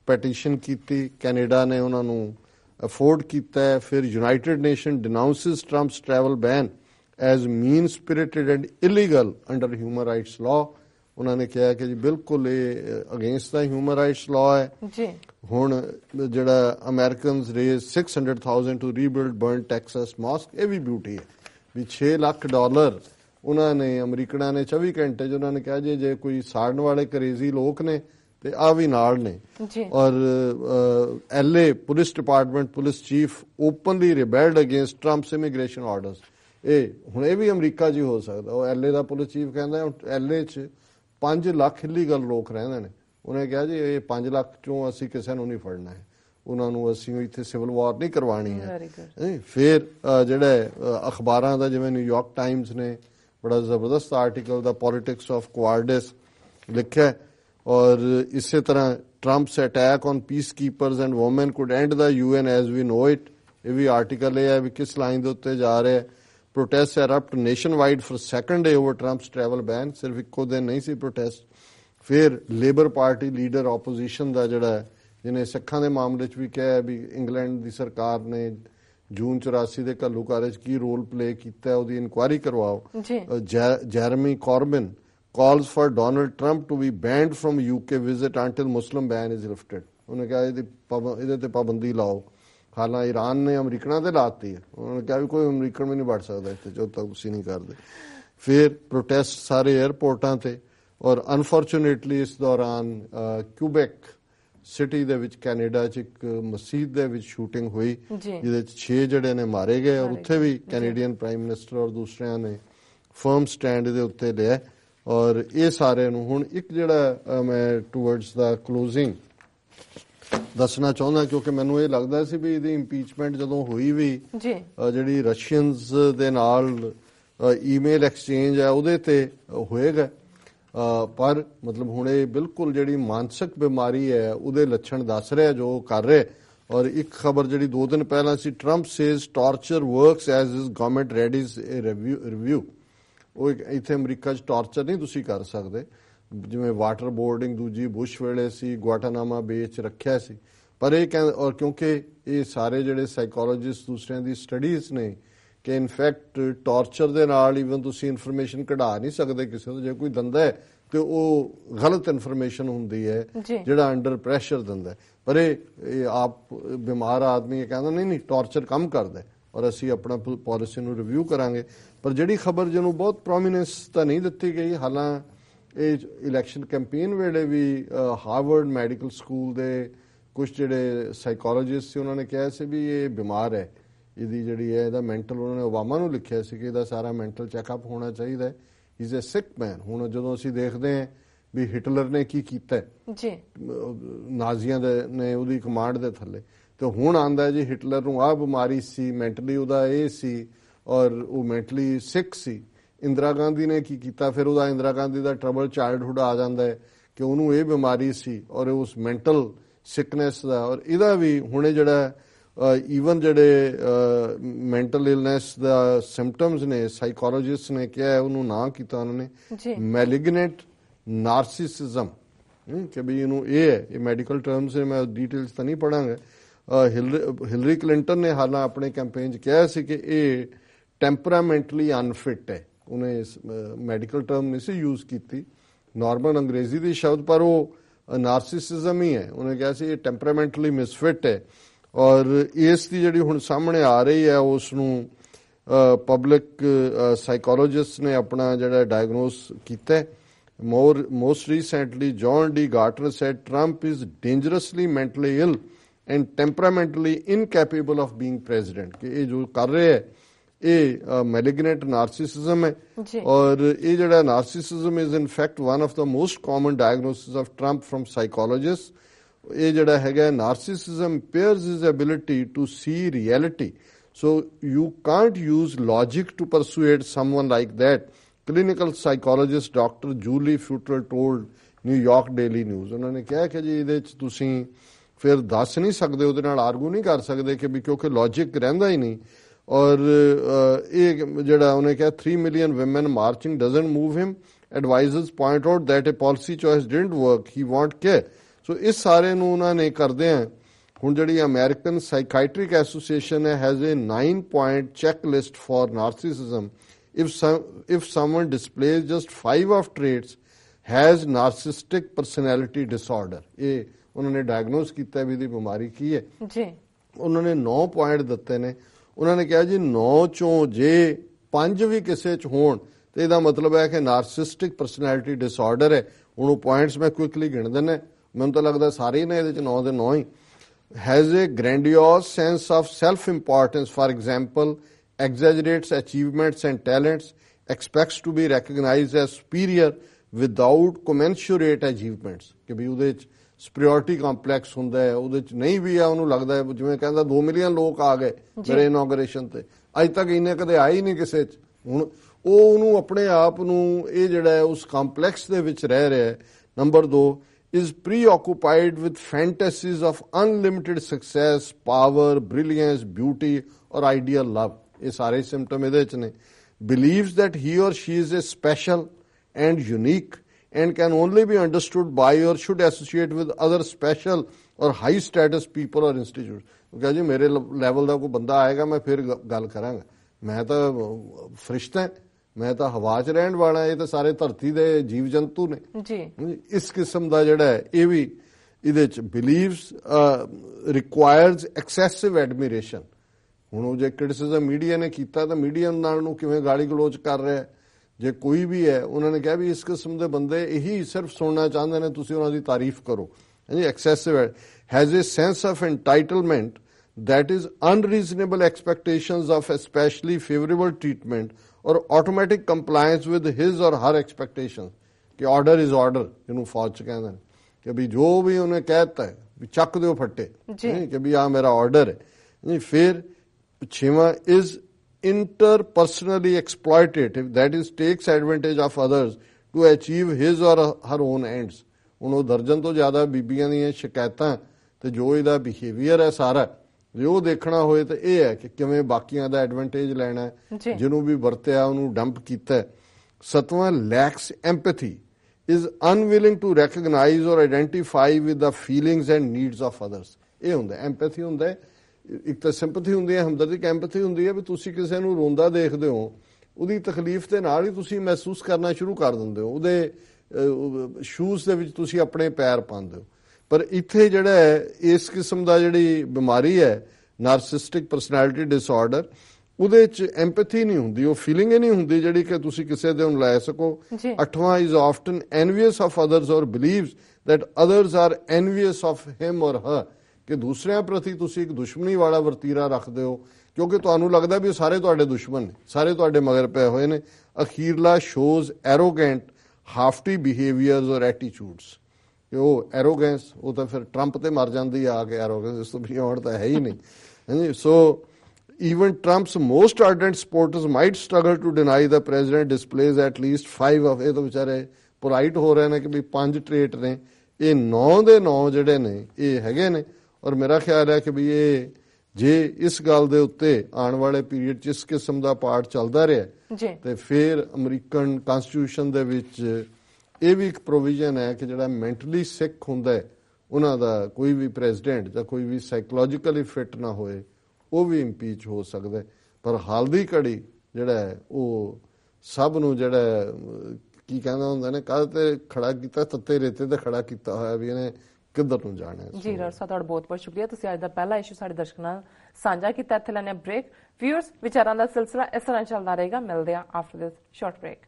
ਪੈਟੀਸ਼ਨ ਕੀਤੀ ਕੈਨੇਡਾ ਨੇ ਉਹਨਾਂ ਨੂੰ ਅਫੋਰਡ ਕੀਤਾ ਹੈ ਫਿਰ United Nation denounces Trump's travel ban as mean spirited and illegal under human rights law ਉਹਨਾਂ ਨੇ ਕਿਹਾ ਕਿ ਜੀ ਬਿਲਕੁਲ ਇਹ ਅਗੇਂਸਟ ਦਾ ਹਿਊਮਨ ਰਾਈਟਸ ਲਾਅ ਹੈ। ਜੀ। ਹੁਣ ਜਿਹੜਾ Americans raise 600000 to rebuild burn Texas mosque ਇਹ ਵੀ ਬਿਊਟੀ ਹੈ। ਵੀ 6 ਲੱਖ ਡਾਲਰ ਉਹਨਾਂ ਨੇ ਅਮਰੀਕਨਾਂ ਨੇ 24 ਘੰਟੇ 'ਚ ਉਹਨਾਂ ਨੇ ਕਿਹਾ ਜੇ ਜੇ ਕੋਈ ਸਾੜਨ ਵਾਲੇ ਕਰੇਜ਼ੀ ਲੋਕ ਨੇ ਤੇ ਆ ਵੀ ਨਾਲ ਨੇ। ਜੀ। ਔਰ LA police department police chief openly rebelled against Trump's immigration orders ਇਹ ਹੁਣ ਇਹ ਵੀ ਅਮਰੀਕਾ ਹੀ ਹੋ ਸਕਦਾ। ਉਹ ਐਲਏ ਦਾ ਪੁਲਿਸ ਚੀਫ ਕਹਿੰਦਾ ਐਲਏ 'ਚ 5 ਲੱਖ ਇਲੀਗਲ ਲੋਕ ਰਹਿੰਦੇ ਨੇ। ਉਹਨੇ ਕਿਹਾ ਜੀ ਇਹ 5 ਲੱਖ ਚੋਂ ਅਸੀਂ ਕਿਸੇ ਨੂੰ ਨਹੀਂ ਫੜਨਾ ਹੈ। ਉਹਨਾਂ ਨੂੰ ਅਸੀਂ ਇੱਥੇ ਸਿਵਲ ਵਾਰ ਨਹੀਂ ਕਰਵਾਣੀ ਹੈ। ਫਿਰ ਜਿਹੜਾ ਅਖਬਾਰਾਂ ਦਾ ਜਿਵੇਂ ਨਿਊਯਾਰਕ ਟਾਈਮਜ਼ ਨੇ ਬੜਾ ਜ਼ਬਰਦਸਤ article the politics of cowardice ਲਿਖਿਆ ਔਰ ਇਸੇ ਤਰ੍ਹਾਂ Trump's attack on peace keepers and omen could and the UN as we know it ਇਹ ਵੀ ਆਰਟੀਕਲ ਹੈ ਵੀ ਕਿਸ ਲਾਈਨ ਦੇ ਉੱਤੇ ਜਾ ਰਿਹਾ ਹੈ। Protest erupt nation wide for second day over Trump's travel ban ਸਿਰਫ ਇੱਕੋ ਦਿਨ ਨਹੀਂ ਸੀ ਪ੍ਰੋਟੈਸਟ ਫਿਰ ਲੇਬਰ ਪਾਰਟੀ ਲੀਡਰ ਆਪੋਜੀਸ਼ਨ ਦਾ ਜਿਹੜਾ ਜਿਹਨੇ ਸਿੱਖਾਂ ਦੇ ਮਾਮਲੇ 'ਚ ਵੀ ਕਿਹਾ ਵੀ ਇੰਗਲੈਂਡ ਦੀ ਸਰਕਾਰ ਨੇ ਜੂਨ 84 ਦੇ ਘੱਲੂਘਾਰੇ 'ਚ ਕੀ ਰੋਲ ਪਲੇ ਕੀਤਾ ਉਹਦੀ ਇਨਕੁਆਇਰੀ ਕਰਵਾਓ Jeremy Corbyn calls for Donald Trump to be banned from UK visit until Muslim ban is lifted. ਉਹਨੇ ਕਿਹਾ ਇਹਦੇ ਤੇ ਪਾਬੰਦੀ ਲਾਓ ਹਾਲਾਂ ਈਰਾਨ ਨੇ ਅਮਰੀਕਨਾਂ ਤੇ ਲਾਤੀ ਹੈ। ਉਹਨਾਂ ਨੇ ਕਿਹਾ ਵੀ ਕੋਈ ਅਮਰੀਕਨ ਵੀ ਨਹੀਂ ਵੜ ਸਕਦਾ ਇੱਥੇ ਜਦੋਂ ਤੱਕ ਤੁਸੀਂ ਨਹੀਂ ਕਰਦੇ। ਫਿਰ ਪ੍ਰੋਟੈਸਟ ਸਾਰੇ 에ਅਰਪੋਰਟਾਂ ਤੇ ਔਰ ਅਨਫੋਰਚੂਨੇਟਲੀ ਇਸ ਦੌਰਾਨ ਕਿਊਬੈਕ ਸਿਟੀ ਦੇ ਵਿੱਚ ਕੈਨੇਡਾ 'ਚ ਇੱਕ ਮਸਜਿਦ ਦੇ ਵਿੱਚ ਸ਼ੂਟਿੰਗ ਹੋਈ ਜਿਹਦੇ 'ਚ 6 ਜਿਹੜੇ ਨੇ ਮਾਰੇ ਗਏ ਔਰ ਉੱਥੇ ਵੀ ਕੈਨੇਡੀਅਨ ਪ੍ਰਾਈਮ ਮਿਨਿਸਟਰ ਔਰ ਦੂਸਰਿਆਂ ਨੇ ਫਰਮ ਸਟੈਂਡ ਦੇ ਉੱਤੇ ਲਿਆ। ਔਰ ਇਹ ਸਾਰੇ ਨੂੰ ਹੁਣ ਇੱਕ ਜਿਹੜਾ ਮੈਂ ਟੁਵਰਡਸ ਦਾ ਕਲੋਜ਼ਿੰਗ ਦੱਸਣਾ ਚਾਹੁੰਦਾ ਕਿਉਂਕਿ ਮੈਨੂੰ ਇਹ ਲੱਗਦਾ ਸੀ ਵੀ ਇਹਦੀ ਇੰਪੀਚਮੈਂਟ ਜਦੋਂ ਹੋਈ ਵੀ ਜੀ। ਜਿਹੜੀ ਰਸ਼ੀਅਨਸ ਦੇ ਨਾਲ ਈਮੇਲ ਐਕਸਚੇਂਜ ਹੈ ਉਹਦੇ ਤੇ ਹੋਏਗਾ। ਪਰ ਮਤਲਬ ਹੁਣ ਇਹ ਬਿਲਕੁਲ ਜਿਹੜੀ ਮਾਨਸਿਕ ਬਿਮਾਰੀ ਹੈ ਉਹਦੇ ਲੱਛਣ ਦੱਸ ਰਿਹਾ ਜੋ ਉਹ ਕਰ ਰਿਹਾ। ਔਰ ਇੱਕ ਖਬਰ ਜਿਹੜੀ ਦੋ ਦਿਨ ਪਹਿਲਾਂ ਸੀ Trump says torture works as his government readies review ਉਹ ਇੱਥੇ ਅਮਰੀਕਾ 'ਚ ਟਾਰਚਰ ਨਹੀਂ ਤੁਸੀਂ ਕਰ ਸਕਦੇ। ਜਿਵੇਂ ਵਾਟਰ ਬੋਰਡਿੰਗ ਦੂਜੀ ਬੁਸ਼ ਵੇਲੇ ਸੀ ਗੁਆਟਾਨਾਮਾ ਬੇਚ ਰੱਖਿਆ ਸੀ ਪਰ ਇਹ ਕਹਿੰਦੇ ਔਰ ਕਿਉਂਕਿ ਇਹ ਸਾਰੇ ਜਿਹੜੇ ਸਾਈਕੋਲੋਜਿਸਟ ਦੂਸਰਿਆਂ ਦੀ ਸਟੱਡੀਜ਼ ਨੇ ਕਿ ਇਨਫੈਕਟ ਟਾਰਚਰ ਦੇ ਨਾਲ ਇਵਨ ਤੁਸੀਂ ਇਨਫੋਰਮੇਸ਼ਨ ਕਢਾ ਨਹੀਂ ਸਕਦੇ ਕਿਸੇ ਤੋਂ ਜੇ ਕੋਈ ਦੰਦਾ ਹੈ ਤੇ ਉਹ ਗਲਤ ਇਨਫੋਰਮੇਸ਼ਨ ਹੁੰਦੀ ਹੈ। ਜਿਹੜਾ ਅੰਡਰ ਪ੍ਰੈਸ਼ਰ ਦਿੰਦਾ। ਪਰ ਇਹ ਆਪ ਬਿਮਾਰ ਆਦਮੀ ਇਹ ਕਹਿੰਦਾ ਨਹੀਂ ਨਹੀਂ ਟਾਰਚਰ ਕੰਮ ਕਰਦਾ ਔਰ ਅਸੀਂ ਆਪਣਾ ਪਾਲਿਸੀ ਨੂੰ ਰਿਵਿਊ ਕਰਾਂਗੇ ਪਰ ਜਿਹੜੀ ਖਬਰ ਜਿਹਨੂੰ ਬਹੁਤ ਪ੍ਰੋਮਿਨੈਂਸ ਤਾਂ ਨਹੀਂ ਦਿੱਤੀ ਗਈ ਹਾਲਾਂ ਇਹ ਇਲੈਕਸ਼ਨ ਕੈਂਪੇਨ ਵੇਲੇ ਵੀ ਹਾਰਵਰਡ ਮੈਡੀਕਲ ਸਕੂਲ ਦੇ ਕੁਝ ਜਿਹੜੇ ਸਾਈਕੋਲੋਜਿਸਟ ਸੀ ਉਹਨਾਂ ਨੇ ਕਿਹਾ ਸੀ ਵੀ ਇਹ ਬਿਮਾਰ ਹੈ। ਇਹਦੀ ਜਿਹੜੀ ਹੈ ਇਹਦਾ ਮੈਂਟਲ ਉਹਨਾਂ ਨੇ ਓਬਾਮਾ ਨੂੰ ਲਿਖਿਆ ਸੀ ਕਿ ਇਹਦਾ ਸਾਰਾ ਮੈਂਟਲ ਚੈੱਕਅਪ ਹੋਣਾ ਚਾਹੀਦਾ ਹੈ। ਇਜ਼ ਅ ਸਿਕ ਮੈਨ ਹੁਣ ਜਦੋਂ ਅਸੀਂ ਦੇਖਦੇ ਹਾਂ ਵੀ ਹਿਟਲਰ ਨੇ ਕੀ ਕੀਤਾ ਜੀ। ਨਾਜ਼ੀਆਂ ਦੇ ਨੇ ਉਹਦੀ ਕਮਾਂਡ ਦੇ ਥੱਲੇ। ਤੇ ਹੁਣ ਆਂਦਾ ਜੀ ਹਿਟਲਰ ਨੂੰ ਆਹ ਬਿਮਾਰੀ ਸੀ ਮੈਂਟਲੀ ਉਹਦਾ ਇਹ ਸੀ ਔਰ ਉਹ ਮੈਂਟਲੀ ਸਿਕ ਸੀ। ਇੰਦਰਾ ਗਾਂਧੀ ਨੇ ਕੀ ਕੀਤਾ? ਫਿਰ ਉਹਦਾ ਇੰਦਰਾ ਗਾਂਧੀ ਦਾ ਟਰਬਲ ਚਾਈਲਡਹੁੱਡ ਆ ਜਾਂਦਾ ਹੈ ਕਿ ਉਹਨੂੰ ਇਹ ਬਿਮਾਰੀ ਸੀ ਔਰ ਉਸ ਮੈਂਟਲ ਸਿਕਨੈਸ ਦਾ ਔਰ ਇਹਦਾ ਵੀ ਹੁਣੇ ਜਿਹੜਾ ਈਵਨ ਜਿਹੜੇ ਮੈਂਟਲ ਇਲਨੈਸ ਦਾ ਸਿੰਪਟਮਸ ਨੇ ਸਾਈਕੋਲੋਜਿਸਟ ਨੇ ਕਿਹਾ ਉਹਨੂੰ ਨਾਂ ਕੀਤਾ ਉਹਨਾਂ। ਨੇ। ਮੈਲਿਗਨੈਂਟ ਨਾਰਸਿਸਿਜ਼ਮ ਕਿ ਵੀ ਇਹਨੂੰ ਇਹ ਹੈ ਇਹ ਮੈਡੀਕਲ ਟਰਮਸ ਹੈ ਮੈਂ ਡਿਟੇਲਸ ਤਾਂ ਨਹੀਂ ਪੜਾਂਗਾ ਹਿਲਰੀ ਕਲਿੰਟਨ ਨੇ ਹਾਲਾਂ ਆਪਣੇ ਕੈਂਪੇਨ 'ਚ ਕਿਹਾ ਸੀ ਕਿ ਇਹ ਟੈਂਪਰਾਮੈਂਟਲੀ ਅਨਫਿਟ ਹੈ। ਉਹਨੇ ਮੈਡੀਕਲ ਟਰਮ ਨਹੀਂ ਸੀ ਯੂਜ਼ ਕੀਤੀ। ਨਾਰਮਲ ਅੰਗਰੇਜ਼ੀ ਦੇ ਸ਼ਬਦ, ਪਰ ਉਹ ਨਾਰਸਿਸਿਜ਼ਮ ਹੀ ਹੈ। ਉਹਨੇ ਕਿਹਾ ਸੀ ਇਹ ਟੈਂਪਰਾਮੈਂਟਲੀ ਮਿਸਫਿਟ ਹੈ ਔਰ ਇਸ ਦੀ ਜਿਹੜੀ ਹੁਣ ਸਾਹਮਣੇ ਆ ਰਹੀ ਹੈ ਉਸ ਨੂੰ ਪਬਲਿਕ ਸਾਈਕੋਲੋਜਿਸਟ ਨੇ ਆਪਣਾ ਜਿਹੜਾ ਡਾਇਗਨੋਸ ਕੀਤਾ more most recently John D Gartner said Trump is dangerously mentally ill and temperamentally incapable of being president ਕਿ ਇਹ ਜੋ ਕਰ ਰਿਹਾ ਹੈ ਇਹ ਮੈਲਿਗਨੈਂਟ ਨਾਰਸਿਸਿਜ਼ਮ ਹੈ। ਔਰ ਇਹ ਜਿਹੜਾ narcissism is in fact one of the most common diagnosis of Trump from psychologist ਇਹ ਜਿਹੜਾ ਹੈਗਾ narcissism pairs his ability to see reality so you can't use logic to persuade someone like that. Clinical psychologist doctor Julie Futter told New York Daily News ਉਹਨਾਂ ਨੇ ਕਿਹਾ ਕਿ ਜੀ ਇਹਦੇ ਚ ਤੁਸੀਂ ਫਿਰ ਦੱਸ ਨਹੀਂ ਸਕਦੇ ਉਹਦੇ ਨਾਲ ਆਰਗੂ ਨਹੀਂ ਕਰ ਸਕਦੇ ਕਿ ਵੀ ਕਿਉਂਕਿ ਲੌਜਿਕ ਰਹਿੰਦਾ ਹੀ ਨਹੀਂ ਔਰ ਅ, ਇਹ ਜਿਹੜਾ ਉਹਨੇ ਕਿਹਾ 3 million women marching doesn't move him advisers point out that a policy choice didn't work. He want care. ਸੋ ਇਸ ਸਾਰੇ ਨੂੰ ਉਹਨਾਂ ਨੇ ਕਰਦੇ ਆ। ਹੁਣ ਜਿਹੜੀ ਅਮਰੀਕਨ ਸਾਈਕਾਇਟ੍ਰਿਕ ਐਸੋਸੀਏਸ਼ਨ ਹੈ has a 9 point checklist for narcissism if some if someone displays just 5 of traits has narcissistic personality disorder. ਇਹ ਉਹਨਾਂ ਨੇ ਡਾਇਗਨੋਸ ਕੀਤਾ ਵੀ ਇਹਦੀ ਬਿਮਾਰੀ ਕੀ ਹੈ। ਜੀ। ਉਹਨਾਂ ਨੇ 9 ਪੁਆਇੰਟ ਦਿੱਤੇ ਨੇ। ਉਹਨਾਂ ਨੇ ਕਿਹਾ ਜੀ 9 ਚੋਂ ਜੇ 5 ਵੀ ਕਿਸੇ ਚ ਹੋਣ ਤੇ ਇਹਦਾ ਮਤਲਬ ਹੈ ਕਿ ਨਾਰਸਿਸਟਿਕ ਪਰਸਨੈਲਿਟੀ ਡਿਸਆਰਡਰ ਹੈ ਉਹਨੂੰ ਪੁਆਇੰਟਸ ਮੈਂ ਕੁਇਕਲੀ ਗਿਣ ਦਿੰਦਾ ਮੈਨੂੰ ਤਾਂ ਲੱਗਦਾ ਸਾਰੇ ਨੇ ਇਹਦੇ ਚ 9 ਦੇ 9 he has a grandiose sense of self importance for example exaggerates achievements and talents expects to be recognised as superior without commensurate achievements ਕਿ ਵੀ ਉਹਦੇ ਚ superiority complex ਹੁੰਦਾ ਹੈ ਉਹਦੇ ਚ ਨਹੀਂ ਵੀ ਆ ਉਹਨੂੰ ਲੱਗਦਾ ਹੈ ਜਿਵੇਂ ਕਹਿੰਦਾ 2 ਮਿਲੀਅਨ ਲੋਕ ਆ ਗਏ ਮੇਰੇ ਇਨੋਗ੍ਰੇਸ਼ਨ ਤੇ ਅੱਜ ਤੱਕ ਇੰਨੇ ਕਦੇ ਆਏ ਹੀ ਨਹੀਂ ਕਿਸੇ ਚ ਹੁਣ ਉਹ ਉਹਨੂੰ ਆਪਣੇ ਆਪ ਨੂੰ ਇਹ ਜਿਹੜਾ ਹੈ ਉਸ ਕੰਪਲੈਕਸ ਦੇ ਵਿੱਚ ਰਹਿ ਰਿਹਾ ਹੈ number 2 is preoccupied with fantasies of unlimited success, power, brilliance, beauty or ideal love. ਇਹ ਸਾਰੇ symptom ਇਹਦੇ ਚ ਨੇ believes that he or she is a special and unique and can only be understood by or should associate with other special or high status people or institutions. ਕਿਹਾ ਜੀ ਮੇਰੇ level ਦਾ ਕੋਈ ਬੰਦਾ ਆਏਗਾ ਮੈਂ ਫਿਰ ਗੱਲ ਕਰਾਂਗਾ ਮੈਂ ਤਾਂ ਫਰਿਸ਼ਤਾ ਮੈਂ ਤਾਂ ਹਵਾ 'ਚ ਰਹਿਣ ਵਾਲਾ ਇਹ ਤਾਂ ਸਾਰੇ ਧਰਤੀ ਦੇ ਜੀਵ ਜੰਤੂ ਨੇ ਜੀ ਇਸ ਕਿਸਮ ਦਾ ਜਿਹੜਾ ਇਹ ਵੀ ਇਹਦੇ ਚ ਬਿਲੀਵਸ ਰਿਕੁਆਇਰਸ ਐਕਸੈਸਿਵ ਐਡਮਿਰੇਸ਼ਨ ਹੁਣ ਉਹ ਜੇ ਕ੍ਰਿਟਿਸਿਜ਼ਮ ਮੀਡੀਆ ਨੇ ਕੀਤਾ ਤਾਂ ਮੀਡੀਆ ਨਾਲ ਨੂੰ ਕਿਵੇਂ ਗਾਲੀ ਗਲੋਚ ਕਰ ਰਿਹਾ ਹੈ ਜੇ ਕੋਈ ਵੀ ਹੈ ਉਹਨਾਂ ਨੇ ਕਿਹਾ ਵੀ ਇਸ ਕਿਸਮ ਦੇ ਬੰਦੇ ਇਹੀ ਸਿਰਫ ਸੁਣਨਾ ਚਾਹੁੰਦੇ ਨੇ ਤੁਸੀਂ ਉਹਨਾਂ ਦੀ ਤਾਰੀਫ ਕਰੋ। ਹਾਂਜੀ excessive has a sense of entitlement that is unreasonable expectations of especially favorable treatment or automatic compliance with his or her expectations. ਕਿ ਆਰਡਰ ਇਜ਼ ਆਰਡਰ ਇਹਨੂੰ ਫੌਜ ਚ ਕਹਿੰਦੇ ਨੇ ਕਿ ਵੀ ਜੋ ਵੀ ਉਹਨੇ ਕਹਿਤਾ ਹੈ ਵੀ ਚੱਕ ਦਿਓ ਫੱਟੇ ਜੀ। ਨਹੀਂ ਕਿ ਵੀ ਆ ਮੇਰਾ ਆਰਡਰ ਹੈ ਨਹੀਂ ਫਿਰ ਛੇਵਾਂ is interpersonally exploitative that is takes advantage of others to achieve his or her own ends ਹੁਣ ਉਹ ਦਰਜਨ ਤੋਂ ਜ਼ਿਆਦਾ ਬੀਬੀਆਂ ਦੀਆਂ ਸ਼ਿਕਾਇਤਾਂ ਤੇ ਜੋ ਇਹਦਾ ਬਿਹੇਵੀਅਰ ਹੈ ਸਾਰਾ ਜੇ ਉਹ ਦੇਖਣਾ ਹੋਏ ਤਾਂ ਇਹ ਹੈ ਕਿ ਕਿਵੇਂ ਬਾਕੀਆਂ ਦਾ ਐਡਵਾਂਟੇਜ ਲੈਣਾ ਹੈ। ਜਿਹਨੂੰ ਵੀ ਵਰਤਿਆ ਉਹਨੂੰ ਡੰਪ ਕੀਤਾ। ਸਤਵਾਂ lacks empathy is unwilling to recognize or identify with the feelings and needs of others ਇਹ ਹੁੰਦਾ ਐਮਪੈਥੀ ਹੁੰਦਾ ਇੱਕ ਤਾਂ ਸਿੰਪੈਥੀ ਹੁੰਦੀ ਹੈ ਹਮਦਰਦੀ ਇੱਕ ਐਮਪੈਥੀ ਹੁੰਦੀ ਹੈ ਵੀ ਤੁਸੀਂ ਕਿਸੇ ਨੂੰ ਰੋਂਦਾ ਦੇਖਦੇ ਹੋ ਉਹਦੀ ਤਕਲੀਫ ਦੇ ਨਾਲ ਹੀ ਤੁਸੀਂ ਮਹਿਸੂਸ ਕਰਨਾ ਸ਼ੁਰੂ ਕਰ ਦਿੰਦੇ ਹੋ ਉਹਦੇ ਸ਼ੂਜ਼ ਦੇ ਵਿੱਚ ਤੁਸੀਂ ਆਪਣੇ ਪੈਰ ਪਾਉਂਦੇ ਹੋ। ਪਰ ਇੱਥੇ ਜਿਹੜਾ ਇਸ ਕਿਸਮ ਦਾ ਜਿਹੜੀ ਬਿਮਾਰੀ ਹੈ ਨਾਰਸਿਸਟਿਕ ਪਰਸਨੈਲਿਟੀ ਡਿਸਆਰਡਰ ਉਹਦੇ ਚ ਐਮਪੈਥੀ ਨਹੀਂ ਹੁੰਦੀ ਉਹ ਫੀਲਿੰਗ ਹੀ ਨਹੀਂ ਹੁੰਦੀ ਜਿਹੜੀ ਕਿ ਤੁਸੀਂ ਕਿਸੇ ਦੇ ਨੂੰ ਲੈ ਸਕੋ। ਅੱਠਵਾਂ is often envious of others or believes that others are envious of him or her ਕਿ ਦੂਸਰਿਆਂ ਪ੍ਰਤੀ ਤੁਸੀਂ ਇੱਕ ਦੁਸ਼ਮਣੀ ਵਾਲਾ ਵਰਤੀਰਾ ਰੱਖਦੇ ਹੋ, ਕਿਉਂਕਿ ਤੁਹਾਨੂੰ ਲੱਗਦਾ ਵੀ ਉਹ ਸਾਰੇ ਤੁਹਾਡੇ ਦੁਸ਼ਮਣ ਨੇ, ਸਾਰੇ ਤੁਹਾਡੇ ਮਗਰ ਪਏ ਹੋਏ ਨੇ। ਅਖੀਰਲਾ ਸ਼ੋਜ਼ ਐਰੋਗੈਂਟ ਹਾਫਟੀ ਬਿਹੇਵੀਅਰਸ ਔਰ ਐਟੀਟਿਊਡਸ ਕਿ ਉਹ ਐਰੋਗੈਂਸ ਉਹ ਤਾਂ ਫਿਰ ਟਰੰਪ ਤੇ ਮਰ ਜਾਂਦੀ ਆ ਕੇ ਐਰੋਗੈਂਸ ਇਸ ਤੋਂ ਬਿਯੋਂਡ ਤਾਂ ਹੈ ਹੀ ਨਹੀਂ। ਹਾਂਜੀ ਸੋ even Trump's most ardent supporters might struggle to deny the president displays at least 5 of, ਇਹ ਤਾਂ ਵਿਚਾਰੇ ਪੋਲਾਈਟ ਹੋ ਰਹੇ ਨੇ ਕਿ ਵੀ ਪੰਜ ਟ੍ਰੇਟ ਨੇ। ਇਹ 9 ਦੇ 9 ਜਿਹੜੇ ਨੇ, ਇਹ ਹੈਗੇ ਨੇ। ਔਰ ਮੇਰਾ ਖਿਆਲ ਹੈ ਕਿ ਵੀ ਇਹ ਜੇ ਇਸ ਗੱਲ ਦੇ ਉੱਤੇ ਆਉਣ ਵਾਲੇ ਪੀਰੀਅਡ 'ਚ ਇਸ ਕਿਸਮ ਦਾ ਪਾਰਟ ਚੱਲਦਾ ਰਿਹਾ ਤੇ ਫਿਰ ਅਮਰੀਕਨ ਕਨਸਟੀਟਿਊਸ਼ਨ ਦੇ ਵਿੱਚ ਇਹ ਵੀ ਇੱਕ ਪ੍ਰੋਵੀਜ਼ਨ ਹੈ ਕਿ ਜਿਹੜਾ ਮੈਂਟਲੀ ਸਿੱਖ ਹੁੰਦਾ ਹੈ ਉਹਨਾਂ ਦਾ ਕੋਈ ਵੀ ਪ੍ਰੈਜ਼ੀਡੈਂਟ ਜਾਂ ਕੋਈ ਵੀ ਸਾਈਕੋਲੋਜੀਕਲੀ ਫਿਟ ਨਾ ਹੋਏ ਉਹ ਵੀ ਇੰਪੀਚ ਹੋ ਸਕਦਾ। ਪਰ ਹਾਲ ਦੀ ਘੜੀ ਜਿਹੜਾ ਉਹ ਸਭ ਨੂੰ ਜਿਹੜਾ ਕੀ ਕਹਿੰਦਾ ਹੁੰਦਾ ਨੇ ਕਾਹ ਤੇ ਖੜਾ ਕੀਤਾ ਤੱਤੇ ਰੇਤੇ ਤੇ ਖੜਾ ਕੀਤਾ ਹੋਇਆ ਵੀ ਇਹਨੇ ਕਿੱਧਰ ਨੂੰ ਜਾਣਾ ਹੈ। ਜੀ ਡਾਕਟਰ ਸਾਹਿਬ ਤੁਹਾਡਾ ਬਹੁਤ ਬਹੁਤ ਸ਼ੁਕਰੀਆ। ਤੁਸੀਂ ਅੱਜ ਦਾ ਪਹਿਲਾ ਇਸ਼ੂ ਸਾਡੇ ਦਰਸ਼ਕਾਂ ਨਾਲ ਸਾਂਝਾ ਕੀਤਾ। ਇੱਥੇ ਲੈਣੇ ਬ੍ਰੇਕ ਵਿਊਅਰਸ ਵਿਚਾਰਾਂ ਦਾ ਸਿਲਸਿਲਾ ਇਸ ਤਰ੍ਹਾਂ ਚੱਲਦਾ ਰਹੇਗਾ। ਮਿਲਦੇ ਆ ਆਫਟਰ ਦਿਸ ਸ਼ਾਰਟ ਬ੍ਰੇਕ